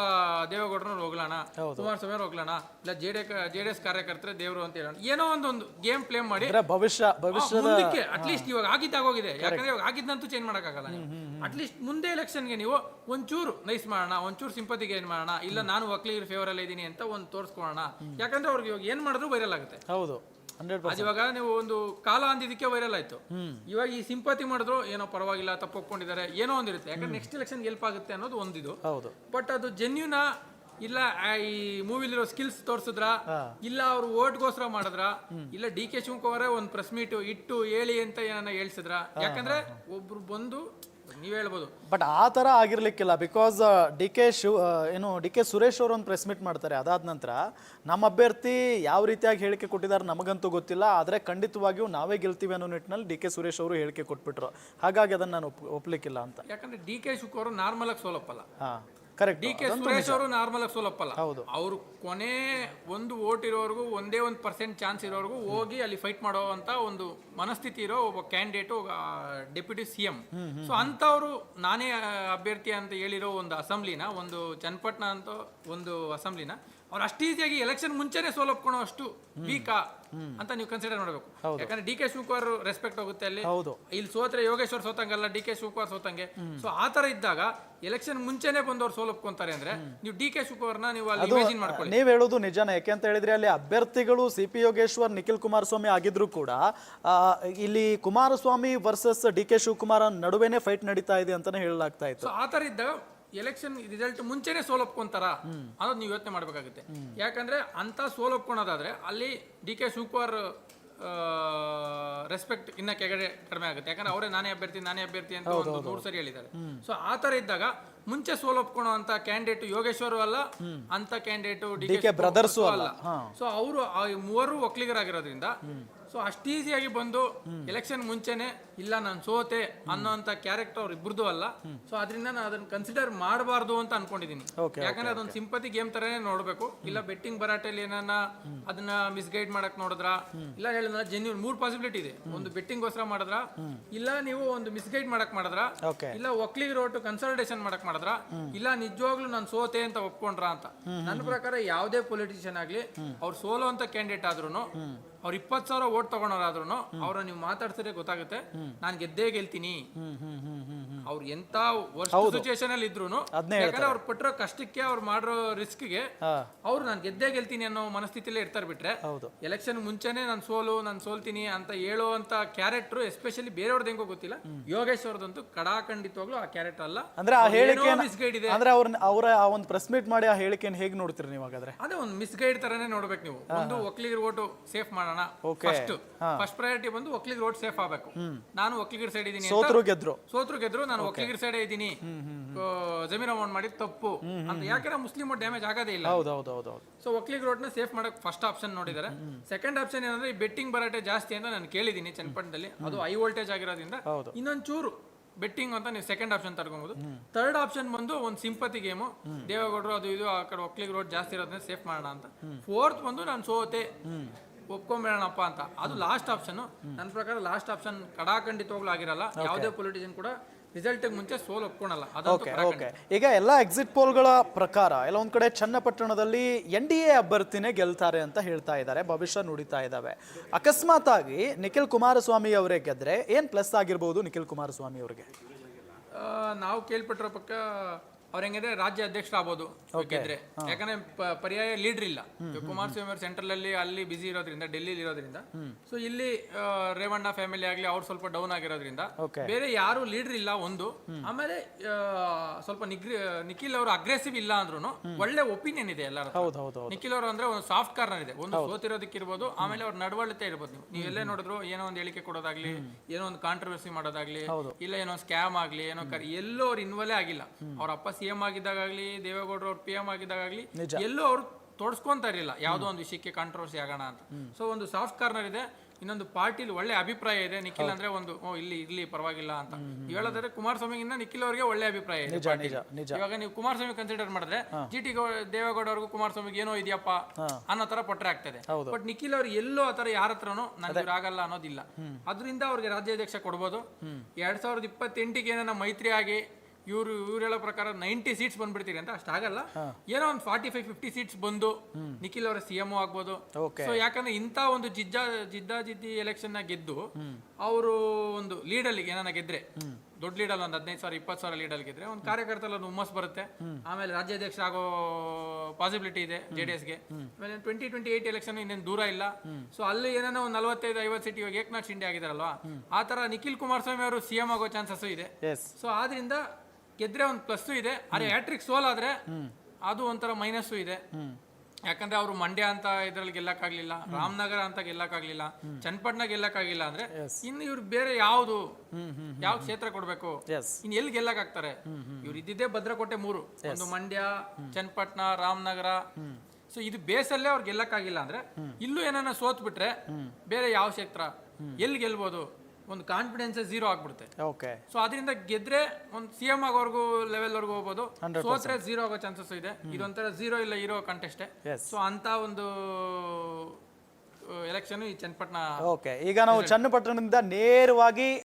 ದೇವೇಗೌಡರವ್ರು ಹೋಗ್ಲಾಣ ಕುಮಾರಸ್ವಾಮಿ ಅವ್ರು ಹೋಗ್ಲಾಣ ಇಲ್ಲ J D J D S ಕಾರ್ಯಕರ್ತರೆ ದೇವರು ಅಂತ ಹೇಳೋಣ. ಏನೋ ಒಂದು ಗೇಮ್ ಪ್ಲೇ ಮಾಡಿ. ಭವಿಷ್ಯ ಭವಿಷ್ಯ ಮುಂದಕ್ಕೆ ಅಟ್ಲೀಸ್ಟ್ ಇವಾಗ ಆಗಿದ್ದಾಗೋಗಿದೆ ಯಾಕಂದ್ರೆ ಇವಾಗ ಆಗಿದ್ದಂತೂ ಚೇಂಜ್ ಮಾಡೋಕ್ಕಾಗಲ್ಲ ಅಟ್ಲೀಸ್ಟ್ ಮುಂದೆ ಎಲೆಕ್ಷನ್ಗೆ ನೀವು ಒಂಚೂರು ನೈಸ್ ಮಾಡೋಣ ಒಂಚೂರು ಸಿಂಪತಿಗೆ ಏನ್ ಮಾಡೋಣ. ಇಲ್ಲ ನಾನು ಒಕ್ಕಲಿಗರ ಫೇವರ್ ಅಲ್ಲಿ ಇದೀನಿ ಅಂತ ಒಂದು ತೋರಿಸ್ಕೊಳ್ಳೋಣ. ಯಾಕಂದ್ರೆ ಅವ್ರಿಗೆ ಇವಾಗ ಏನ್ ಮಾಡಿದ್ರು ವೈರಲ್ ಆಗುತ್ತೆ. ಹೌದು. ಅದು ಇವಾಗ ನೀವು ಒಂದು ಕಾಲ ಅಂದಿದ್ದಕ್ಕೆ ವೈರಲ್ ಆಯ್ತು. ಇವಾಗ ಈ ಸಿಂಪತಿ ಮಾಡಿದ್ರು ಏನೋ ಪರವಾಗಿಲ್ಲ ತಪ್ಪುಹಕ್ಕೊಂಡಿದ್ದಾರೆ ಏನೋ ಒಂದಿರುತ್ತೆ. ಯಾಕಂದ್ರೆ ನೆಕ್ಸ್ಟ್ ಎಲೆಕ್ಷನ್ ಗೆಲ್ಪ್ ಆಗುತ್ತೆ ಅನ್ನೋದು ಒಂದಿದು. ಹೌದು. ಬಟ್ ಅದು ಜೆನ್ಯೂನ ಇಲ್ಲ ಈ ಮೂವಿಲಿರೋ ಸ್ಕಿಲ್ಸ್ ತೋರ್ಸಿದ್ರ? ಇಲ್ಲ ಅವ್ರು ಓಟ್ಗೋಸ್ಕರ ಮಾಡಿದ್ರ? ಇಲ್ಲ ಡಿ ಕೆ ಶಿವಕುಮಾರ ಒಂದು ಪ್ರೆಸ್ ಮೀಟ್ ಇಟ್ಟು ಹೇಳಿ ಅಂತ ಏನನ್ನ ಹೇಳ್ಸಿದ್ರ? ಯಾಕಂದ್ರೆ ಒಬ್ರು ಬಂದು ನೀವ್ ಹೇಳ್ಬೋದು. ಬಟ್ ಆ ಥರ ಆಗಿರ್ಲಿಕ್ಕಿಲ್ಲ ಬಿಕಾಸ್ ಡಿ ಕೆ ಶಿವ್ ಏನು ಡಿ ಕೆ ಸುರೇಶ್ ಅವರು ಒಂದು ಪ್ರೆಸ್ ಮೀಟ್ ಮಾಡ್ತಾರೆ. ಅದಾದ ನಂತರ ನಮ್ಮ ಅಭ್ಯರ್ಥಿ ಯಾವ ರೀತಿಯಾಗಿ ಹೇಳಿಕೆ ಕೊಟ್ಟಿದ್ದಾರೆ ನಮಗಂತೂ ಗೊತ್ತಿಲ್ಲ. ಆದರೆ ಖಂಡಿತವಾಗಿಯೂ ನಾವೇ ಗೆಲ್ತೀವಿ ಅನ್ನೋ ನಿಟ್ಟಿನಲ್ಲಿ ಡಿ ಕೆ ಸುರೇಶ್ ಅವರು ಹೇಳಿಕೆ ಕೊಟ್ಬಿಟ್ರು. ಹಾಗಾಗಿ ಅದನ್ನು ನಾನು ಒಪ್ ಒಪ್ಲಿಕ್ಕಿಲ್ಲ ಅಂತ. ಯಾಕಂದ್ರೆ ಡಿ ಕೆ ಶಿವಕುಮಾರ್ ನಾರ್ಮಲ್ ಆಗಿ ಸೋಲಪ್ಪಲ್ಲ. ಹಾಂ. ಕರೆಕ್ಟ್ ಡಿ ಕೆ ಸುರೇಶ್ ಅವರು ನಾರ್ಮಲ್ ಆಗಿ ಸೋಲಪ್ಪಲ್ಲ. ಹೌದು. ಅವರು ಕೊನೆ ಒಂದು ಓಟ್ ಇರೋವರೆಗೂ ಒಂದೇ ಒಂದು ಪರ್ಸೆಂಟ್ ಚಾನ್ಸ್ ಇರೋವರೆಗೂ ಹೋಗಿ ಅಲ್ಲಿ ಫೈಟ್ ಮಾಡೋ ಅಂತ ಒಂದು ಮನಸ್ಥಿತಿ ಇರೋ ಒಬ್ಬ candidate deputy C M so ಅಂಥವ್ರು ನಾನೇ ಅಭ್ಯರ್ಥಿ ಅಂತ ಹೇಳಿರೋ ಒಂದು ಅಸೆಂಬ್ಲಿನ ಒಂದು ಚನ್ನಪಟ್ಟಣ ಅಂತ ಒಂದು ಅಸೆಂಬ್ಲಿನ ಅವ್ರು ಅಷ್ಟು ಈಸಿಯಾಗಿ ಎಲೆಕ್ಷನ್ ಮುಂಚೆನೆ ಸೋಲೊಪ್ಕೊಳೋ ಅಷ್ಟು ವೀಕಾ ಅಂತ ನೀವು ಕನ್ಸಿಡರ್ ಮಾಡಬೇಕು. ಯಾಕಂದ್ರೆ ಡಿ ಕೆ ಶಿವಕುಮಾರ್ ರೆಸ್ಪೆಕ್ಟ್ ಹೋಗುತ್ತೆ ಅಲ್ಲಿ. ಹೌದು. ಇಲ್ಲಿ ಸೋತ್ರೆ ಯೋಗೇಶ್ವರ್ ಸೋತಂಗಲ್ಲ ಡಿ ಕೆ ಶಿವಕುಮಾರ್ ಸೋತಂಗೆ. ಸೊ ಆ ತರ ಇದ್ದಾಗ ಎಲೆಕ್ಷನ್ ಮುಂಚೆನೆ ಬಂದವ್ರು ಸೋಲೊಪ್ಕೊಂತಾರೆ ಅಂದ್ರೆ ನೀವು ಡಿ ಕೆ ಶಿವಕುಮಾರ್ನ ನೀವು ಅಲ್ಲಿ ಮಾಡ್ಕೊಳ್ಳಿ. ನೀವು ಹೇಳೋದು ನಿಜಾನ. ಯಾಕೆ ಅಂತ ಹೇಳಿದ್ರೆ ಅಲ್ಲಿ ಅಭ್ಯರ್ಥಿಗಳು ಸಿ ಪಿ ಯೋಗೇಶ್ವರ್ ನಿಖಿಲ್ ಕುಮಾರಸ್ವಾಮಿ ಆಗಿದ್ರು ಕೂಡ ಇಲ್ಲಿ Kumaraswamy versus D K Shivakumar ನಡುವೆನೇ fight ನಡೀತಾ ಇದೆ ಅಂತಾನೆ ಹೇಳಲಾಗ್ತಾ ಇತ್ತು. ಸೊ ಆ ತರ ಇದ್ದಾಗ ಎಲೆಕ್ಷನ್ ರಿಸಲ್ಟ್ ಮುಂಚೆನೆ ಸೋಲೊಪ್ಕೊಂತಾರ ಅನ್ನೋದು ನೀವು ಯೋಚನೆ ಮಾಡಬೇಕಾಗುತ್ತೆ. ಯಾಕಂದ್ರೆ ಅಂತ ಸೋಲೊಪ್ಕೊಳೋದಾದ್ರೆ ಅಲ್ಲಿ ಡಿ ಕೆ ಶಿವಕುಮಾರ್ ರೆಸ್ಪೆಕ್ಟ್ ಇನ್ನ ಕೆಗಡೆ ಕಡಿಮೆ ಆಗುತ್ತೆ. ಯಾಕಂದ್ರೆ ಅವರೇ ನಾನೇ ಅಭ್ಯರ್ಥಿ ನಾನೇ ಅಭ್ಯರ್ಥಿ ಅಂತ ಒಂದು ನೂರು ಸರಿ ಹೇಳಿದ್ದಾರೆ. ಸೊ ಆ ತರ ಇದ್ದಾಗ ಮುಂಚೆ ಸೋಲೊಪ್ಕೊಳೋ ಅಂತ ಕ್ಯಾಂಡಿಡೇಟ್ ಯೋಗೇಶ್ವರ್ ಅಲ್ಲ ಅಂತ ಕ್ಯಾಂಡಿಡೇಟ್ ಡಿ ಕೆ ಬ್ರದರ್ಸ್ ಅಲ್ಲ. ಸೊ ಅವರು ಮೂವರು ಒಕ್ಕಲಿಗರಾಗಿರೋದ್ರಿಂದ ಸೊ ಅಷ್ಟು ಈಸಿಯಾಗಿ ಬಂದು ಎಲೆಕ್ಷನ್ ಮುಂಚೆನೆ ಇಲ್ಲ ನಾನು ಸೋತೆ ಅನ್ನೋಂಥ ಕ್ಯಾರೆಕ್ಟರ್ ಅವ್ರ ಇಬ್ಬರದು ಅಲ್ಲ. ಸೊ ಅದರಿಂದ ನಾನು ಅದನ್ನ ಕನ್ಸಿಡರ್ ಮಾಡಬಾರ್ದು ಅಂತ ಅನ್ಕೊಂಡಿದ್ದೀನಿ ಯಾಕಂದ್ರೆ ಅದೊಂದು ಸಿಂಪತಿ ಗೇಮ್ ತರನೇ ನೋಡ್ಬೇಕು. ಇಲ್ಲ ಬೆಟ್ಟಿಂಗ್ ಬರಾಟೆಲಿ ಏನಾನ ಅದನ್ನ ಮಿಸ್ಗೈಡ್ ಮಾಡಕ್ ನೋಡಿದ್ರ? ಇಲ್ಲ ಹೇಳಿದ್ರ ಜೆನ್ಯೂನ್ ಮೂರ್ ಪಾಸಿಬಿಲಿಟಿ ಇದೆ. ಒಂದು ಬೆಟ್ಟಿಂಗ್ ಗೋಸ್ಕರ ಮಾಡಿದ್ರ? ಇಲ್ಲ ನೀವು ಒಂದು ಮಿಸ್ಗೈಡ್ ಮಾಡಕ್ ಮಾಡಿದ್ರ? ಇಲ್ಲ ಒಕ್ಲಿಗೆ ರೋಟ್ ಕನ್ಸಲ್ಟೇಷನ್ ಮಾಡಕ್ ಮಾಡಿದ್ರ? ಇಲ್ಲ ನಿಜವಾಗ್ಲೂ ನಾನು ಸೋತೆ ಅಂತ ಒಪ್ಕೊಂಡ್ರ ಅಂತ. ನನ್ನ ಪ್ರಕಾರ ಯಾವುದೇ ಪೊಲಿಟಿಷಿಯನ್ ಆಗ್ಲಿ ಅವ್ರು ಸೋಲೋ ಅಂತ ಕ್ಯಾಂಡಿಡೇಟ್ ಆದ್ರೂ ಅವ್ರ ಇಪ್ಪತ್ ಸಾವಿರ ಓಟ್ ತಗೊಂಡಾದ್ರೂ ಅವ್ರ ನೀವು ಮಾತಾಡ್ಸಿದ್ರೆ ಗೊತ್ತಾಗುತ್ತೆ. ನಾನು ಗೆದ್ದೇ ಗೆಲ್ತೀನಿ. ಅವ್ರು ಎಂತ ವರ್ಷ ಸಿಚುಯೇಷನ್ ಅಲ್ಲಿ ಇದ್ರು ಯಾಕಂದ್ರೆ ಅವ್ರು ಪಟ್ಟಿರೋ ಕಷ್ಟಕ್ಕೆ ಅವ್ರು ಮಾಡಿರೋ ರಿಸ್ಕ್ಗೆ ಗೆ ಅವ್ರು ನಾನು ಗೆದ್ದೇ ಗೆಲ್ತೀನಿ ಅನ್ನೋ ಮನಸ್ಥಿತಿಲೇ ಇರ್ತಾರೆ ಬಿಟ್ರೆ ಹೌದು. ಎಲೆಕ್ಷನ್ ಮುಂಚೆನೆ ನಾನು ಸೋಲು ನಾನು ಸೋಲ್ತೀನಿ ಅಂತ ಹೇಳೋ ಹೇಳುವಂತ ಕ್ಯಾರೆಕ್ಟರ್ ಎಸ್ಪೆಷಲಿ ಬೇರೆಯವ್ರದ್ದು ಹೆಂಗೋ ಗೊತ್ತಿಲ್ಲ. ಯೋಗೇಶ್ ಅವ್ರದಂತೂ ಕಡಾಖಂಡಿತವಾಗ್ಲೂ ಆ ಕ್ಯಾರೆಕ್ಟರ್ ಅಲ್ಲ. ಅಂದ್ರೆ ಆ ಹೇಳಿಕೆ ಮಿಸ್ಗೈಡ್ ಇದೆ. ಅಂದ್ರೆ ಅವ್ರ ಅವರ ಆ ಒಂದು ಪ್ರೆಸ್ ಮೀಟ್ ಮಾಡಿ ಆ ಹೇಳಿಕೆಯನ್ನು ಹೇಗೆ ನೋಡ್ತೀರಿ ನೀವು ಹಾಗಾದ್ರೆ? ಅದೇ ಒಂದು ಮಿಸ್ಗೈಡ್ ತರನೇ ನೋಡ್ಬೇಕು ನೀವು. ಒಂದು ಒಕ್ಲಿಗರ್ ಓಟು ಸೇಫ್ ಮಾಡೋಣ ಫಸ್ಟ್ ಫಸ್ಟ್ ಪ್ರಯಾರಿಟಿ ಬಂದು ಒಕ್ಲಿಗರ್ ಓಟ್ ಸೇಫ್ ಆಗಬೇಕು. ನಾನು ಒಕ್ಲಿಗರ್ ಸೈಡ್ ಇದೀನಿ ಅಂತ ಸೋತರು ಗೆದ್ರು. ಸೋತ್ರು ಗೆದ್ರು ನಾನು ಒಕ್ಲಿಗರ್ ಸೈಡ್ ಇದ್ದೀನಿ. ಜಮೀನ್ ಅಮೌಂಟ್ ಮಾಡಿ ತಪ್ಪು. ಅಂತ ಯಾಕಂದ್ರೆ ಮುಸ್ಲಿಮ್ ಡ್ಯಾಮೇಜ್ ಆಗೋದೇ ಇಲ್ಲ. ಹೌದು ಹೌದು ಹೌದು ಹೌದು. ಸೊ ಒಕ್ಲಿಗ್ನ ಸೇಫ್ ಮಾಡಕ್ ಫಸ್ಟ್ ಆಪ್ಷನ್ ನೋಡಿದ್ದಾರೆ ಸೆಕೆಂಡ್ ಆಪ್ಷನ್ ಏನಂದ್ರೆ ಈ ಬೆಟ್ಟಿಂಗ್ ಬರಾಟೆ ಜಾಸ್ತಿ ಅಂತ ನಾನು ಕೇಳಿದ್ದೀನಿ ಚನ್ನಪಟ್ಟಣದಲ್ಲಿ. ಅದು ಹೈ ವೋಲ್ಟೇಜ್ ಆಗಿರೋದ್ರಿಂದ. ಇನ್ನೊಂದು ಚೂರು ಬೆಟ್ಟಿಂಗ್ ಅಂತ ನೀವು ಸೆಕೆಂಡ್ ಆಪ್ಷನ್ ತರ್ಕೊಬಹುದು ಥರ್ಡ್ ಆಪ್ಷನ್ ಬಂದು ಒಂದು ಸಿಂಪತಿ ಗೇಮು ದೇವೇಗೌಡರು ಅದು ಇದು ಆ ಕಡೆ ಒಕ್ಲಿಗ್ ರೋಡ್ ಜಾಸ್ತಿ ಇರೋದನ್ನ ಸೇಫ್ ಮಾಡೋಣ ಅಂತ. ಫೋರ್ತ್ ಬಂದು ನಾನು ಸೋತೆ. ಒಪ್ಕೊಂಬೇಡಣಪ್ಪ ಅಂತ. ಅದು ಲಾಸ್ಟ್ ಆಪ್ಷನ್ ನನ್ನ ಪ್ರಕಾರ ಲಾಸ್ಟ್ ಆಪ್ಷನ್ ಕಡಾಖಂಡಿತವಾಗ್ಲೂ ಆಗಿರಲ್ಲ. ಯಾವುದೇ ಪೊಲಿಟಿಷಿಯನ್ ಕೂಡ ರಿಸಲ್ಟ್ ಮುಂಚೆ ಸೋಲ್ ಒಪ್ಕೊಳಲ್ಲ ಓಕೆ. ಓಕೆ ಈಗ ಎಲ್ಲ ಎಕ್ಸಿಟ್ ಪೋಲ್ಗಳ ಪ್ರಕಾರ ಎಲ್ಲ ಒಂದು ಕಡೆ ಚನ್ನಪಟ್ಟಣದಲ್ಲಿ ಎನ್ ಡಿ ಎ ಅಭ್ಯರ್ಥಿನೇ ಗೆಲ್ತಾರೆ ಅಂತ ಹೇಳ್ತಾ ಇದ್ದಾರೆ ಭವಿಷ್ಯ ನುಡಿತಾ ಇದ್ದಾವೆ. ಅಕಸ್ಮಾತ್ ಆಗಿ ನಿಖಿಲ್ ಕುಮಾರಸ್ವಾಮಿ ಅವರೇ ಗೆದ್ರೆ ಏನ್ ಪ್ಲಸ್ ಆಗಿರ್ಬೋದು ನಿಖಿಲ್ ಕುಮಾರಸ್ವಾಮಿ ಅವರಿಗೆ? ನಾವು ಕೇಳ್ಪಟ್ಟಿರೋ ಪಕ್ಕ ಅವ್ರ ಹೆಂಗಿದ್ರೆ ರಾಜ್ಯ ಅಧ್ಯಕ್ಷರಾಗ್ಬೋದು ಬೇಕಿದ್ರೆ ಯಾಕಂದ್ರೆ ಪ- ಪರ್ಯಾಯ ಲೀಡರ್ ಇಲ್ಲ. ಈಗ ಕುಮಾರಸ್ವಾಮಿ ಅವರು ಸೆಂಟ್ರಲ್ ಅಲ್ಲಿ ಅಲ್ಲಿ ಬಿಸಿ ಇರೋದ್ರಿಂದ ಡೆಲ್ಲಿಲಿ ಇರೋದ್ರಿಂದ. ಸೊ ಇಲ್ಲಿ ಆ, ರೇವಣ್ಣ ಫ್ಯಾಮಿಲಿ ಆಗ್ಲಿ ಅವ್ರು ಸ್ವಲ್ಪ ಡೌನ್ ಆಗಿರೋದ್ರಿಂದ Okay. ಬೇರೆ ಯಾರು ಲೀಡರ್ ಇಲ್ಲ ಒಂದು. ಆಮೇಲೆ ಆ, ಸ್ವಲ್ಪ ನಿಗ್ರಿ ನಿಖಿಲ್ ಅವರು ಅಗ್ರೆಸಿವ್ ಇಲ್ಲ ಅಂದ್ರೂ ಒಳ್ಳೆ ಒಪಿನಿಯನ್ ಇದೆ ಎಲ್ಲರ ಹತ್ರ. ಹೌದು ಹೌದು ಹೌದು. ನಿಖಿಲ್ ಅವರು ಅಂದ್ರೆ ಒಂದು ಸಾಫ್ಟ್ ಕಾರ್ನರ್ ಇದೆ. ಒಂದು ಸೋತಿರೋದಕ್ಕಿರ್ಬೋದು ಆಮೇಲೆ ಅವ್ರ ನಡವಳಿಕೆ ಇರ್ಬೋದು ನೀವು. ನೀವು ಎಲ್ಲೇ ನೋಡಿದ್ರು ಏನೋ ಒಂದು ಹೇಳಿಕೆ ಕೊಡೋದಾಗ್ಲಿ ಏನೋ ಒಂದು ಕಾಂಟ್ರವರ್ಸಿ ಮಾಡೋದಾಗ್ಲಿ ಇಲ್ಲ ಏನೋ ಸ್ಕ್ಯಾಮ್ ಆಗ್ಲಿ ಏನೋ ಕರ್ ಎಲ್ಲೋ ಅವ್ರು ಇನ್ವಾಲ್ವ್ ಆಗಿಲ್ಲ. ಅವ್ರ ಅಪ್ಪ ಸಿ ಎಂ ಆಗಿದ್ದಾಗಲಿ ದೇವೇಗೌಡರು ಅವ್ರು ಪಿ ಎಂ ಆಗಿದ್ದಾಗಲಿ ಎಲ್ಲೂ ಅವ್ರು ತೋಡ್ಸ್ಕೊಂತ ಇರಲಿಲ್ಲ. ಯಾವುದೋ ಒಂದು ವಿಷಯಕ್ಕೆ ಕಾಂಟ್ರವರ್ಸಿ ಆಗೋಣ ಅಂತ. ಸೊ ಒಂದು ಸಾಫ್ಟ್ ಕಾರ್ನರ್ ಇದೆ. ಇನ್ನೊಂದು ಪಾರ್ಟಿಲಿ ಒಳ್ಳೆ ಅಭಿಪ್ರಾಯ ಇದೆ. ನಿಖಿಲ್ ಅಂದ್ರೆ ಒಂದು ಓ ಇಲ್ಲಿ ಇರ್ಲಿ ಪರವಾಗಿಲ್ಲ ಅಂತ. ಹೇಳೋದಾದ್ರೆ ಕುಮಾರಸ್ವಾಮಿಗಿಂತ ನಿಖಿಲ್ ಅವರಿಗೆ ಒಳ್ಳೆ ಅಭಿಪ್ರಾಯ ಇದೆ ಇವಾಗ ನೀವು ಕುಮಾರಸ್ವಾಮಿ ಕನ್ಸಿಡರ್ ಮಾಡಿದ್ರೆ ಜಿ ಟಿ ದೇವೇಗೌಡ ಅವ್ರಿಗೂ ಕುಮಾರಸ್ವಾಮಿಗೆ ಏನೋ ಇದೆಯಪ್ಪ ಅನ್ನೋ ತರ ಪಟ್ರೆ ಆಗ್ತದೆ. ಬಟ್ ನಿಖಿಲ್ ಅವ್ರು ಎಲ್ಲೋ ಆತರ ತರ ಯಾರ ಹತ್ರನೂ ನನ್ಗೆ ಆಗಲ್ಲ ಅನ್ನೋದಿಲ್ಲ. ಅದರಿಂದ ಅವ್ರಿಗೆ ರಾಜ್ಯಾಧ್ಯಕ್ಷ ಕೊಡ್ಬೋದು. ಎರಡ್ ಸಾವಿರದ ಇಪ್ಪತ್ತೆಂಟಿಗೆ ಏನಾರ ಮೈತ್ರಿ ಆಗಿ ಇವರು ಇವ್ರು ಹೇಳೋ ಪ್ರಕಾರ ನೈಂಟಿ ಸೀಟ್ಸ್ ಬಂದ್ಬಿಡ್ತೀರಿ ಅಂತ ಅಷ್ಟಾಗಲ್ಲ ಏನೋ ಒಂದು ಫಾರ್ಟಿ ಫೈವ್ ಫಿಫ್ಟಿ ಸೀಟ್ಸ್ ಬಂದು ನಿಖಿಲ್ ಅವರ ಸಿ ಎಂ ಆಗ್ಬೋದು. ಸೊ ಯಾಕಂದ್ರೆ ಇಂಥ ಒಂದು ಜಿಜ್ಜ ಜಿದ್ದಾಜಿದ್ದಿ ಎಲೆಕ್ಷನ್ನ ಗೆದ್ದು ಅವರು ಒಂದು ಲೀಡಲ್ಲಿ ಏನಾನ ಗೆದ್ರೆ ದೊಡ್ಡ ಲೀಡಲ್ಲಿ ಒಂದು ಹದಿನೈದು ಸಾವಿರ ಇಪ್ಪತ್ತು ಸಾವಿರ ಲೀಡಲ್ಲಿ ಗೆದ್ರೆ ಒಂದು ಕಾರ್ಯಕರ್ತರಲ್ಲಿ ಒಂದು ಹುಮ್ಮಸ್ ಬರುತ್ತೆ. ಆಮೇಲೆ ರಾಜ್ಯಾಧ್ಯಕ್ಷ ಆಗೋ ಪಾಸಿಬಿಲಿಟಿ ಇದೆ ಜೆ ಡಿ ಎಸ್ಗೆ ಆಮೇಲೆ ಟ್ವೆಂಟಿ ಟ್ವೆಂಟಿ ಏಟ್ ಎಲೆಕ್ಷನ್ ಇನ್ನೇನು ದೂರ ಇಲ್ಲ. ಸೊ ಅಲ್ಲಿ ಏನೋ ಒಂದು ನಲವತ್ತೈದು ಐವತ್ತು ಸೀಟ್ ಇವಾಗ ಏಕನಾಥ್ ಶಿಂಡೆ ಆಗಿದಾರಲ್ವಾ? ಆ ತರ ನಿಖಿಲ್ ಕುಮಾರಸ್ವಾಮಿ ಅವರು ಸಿ ಎಂ ಆಗೋ ಚಾನ್ಸಸ್ ಇದೆ. ಸೊ ಆದ್ರಿಂದ ಗೆದ್ರೆ ಒಂದು ಪ್ಲಸ್ ಇದೆ. ಅರೆ ಹ್ಯಾಟ್ರಿಕ್ ಆದ್ರೆ ಅದು ಒಂಥರ ಮೈನಸ್ಸು ಇದೆ. ಯಾಕಂದ್ರೆ ಅವರು ಮಂಡ್ಯ ಅಂತ ಇದ್ರಲ್ಲಿ ಗೆಲ್ಲಕ್ಕಾಗ್ಲಿಲ್ಲ ರಾಮನಗರ ಅಂತ ಗೆಲ್ಲಕ್ಕಾಗ್ಲಿಲ್ಲ ಚನ್ನಪಟ್ಟಣ ಗೆಲ್ಲಕ್ಕಾಗಿಲ್ಲ ಅಂದ್ರೆ ಇನ್ನು ಇವ್ರು ಬೇರೆ ಯಾವ್ದು? ಯಾವ ಕ್ಷೇತ್ರ ಕೊಡ್ಬೇಕು? ಇನ್ ಎಲ್ಲಿ ಗೆಲ್ಲಕ್ಕಾಗ್ತಾರೆ? ಇವ್ರು ಇದ್ದಿದ್ದೇ ಭದ್ರಕೋಟೆ ಮೂರು. ಒಂದು ಮಂಡ್ಯ ಚನ್ನಪಟ್ಟಣ ರಾಮನಗರ. ಸೊ ಇದು ಬೇಸಲ್ಲೇ ಅವ್ರು ಗೆಲ್ಲಕ್ಕಾಗಿಲ್ಲ ಅಂದ್ರೆ ಇಲ್ಲೂ ಏನಾನ ಸೋತ್ ಬಿಟ್ರೆ ಬೇರೆ ಯಾವ ಕ್ಷೇತ್ರ? ಎಲ್ಲಿ ಗೆಲ್ಬೋದು? ಒಂದು ಕಾನ್ಫಿಡೆನ್ಸ್ ಝೀರೋ ಆಗ್ಬಿಡುತ್ತೆ. ಓಕೆ ಸೊ ಅದರಿಂದ ಗೆದ್ರೆ ಒಂದು ಸಿ ಎಂ ಆಗೋವರೆಗೂ ಲೆವೆಲ್ ವರ್ಗು ಹೋಗ್ಬೋದು. ಸೋತ್ರೆ ಝೀರೋ ಆಗೋ ಚಾನ್ಸಸ್ ಇದೆ. ಇದೊಂಥರ ಝೀರೋ ಇಲ್ಲ ಇರೋ ಕಂಟೆಸ್ಟೆ. ಸೊ ಅಂತ ಒಂದು ಎಲೆಕ್ಷನ್ ಈ ಚನ್ನಪಟ್ಟಣ ಓಕೆ ಈಗ ನಾವು ಚನ್ನಪಟ್ಟಣದಿಂದ ನೇರವಾಗಿ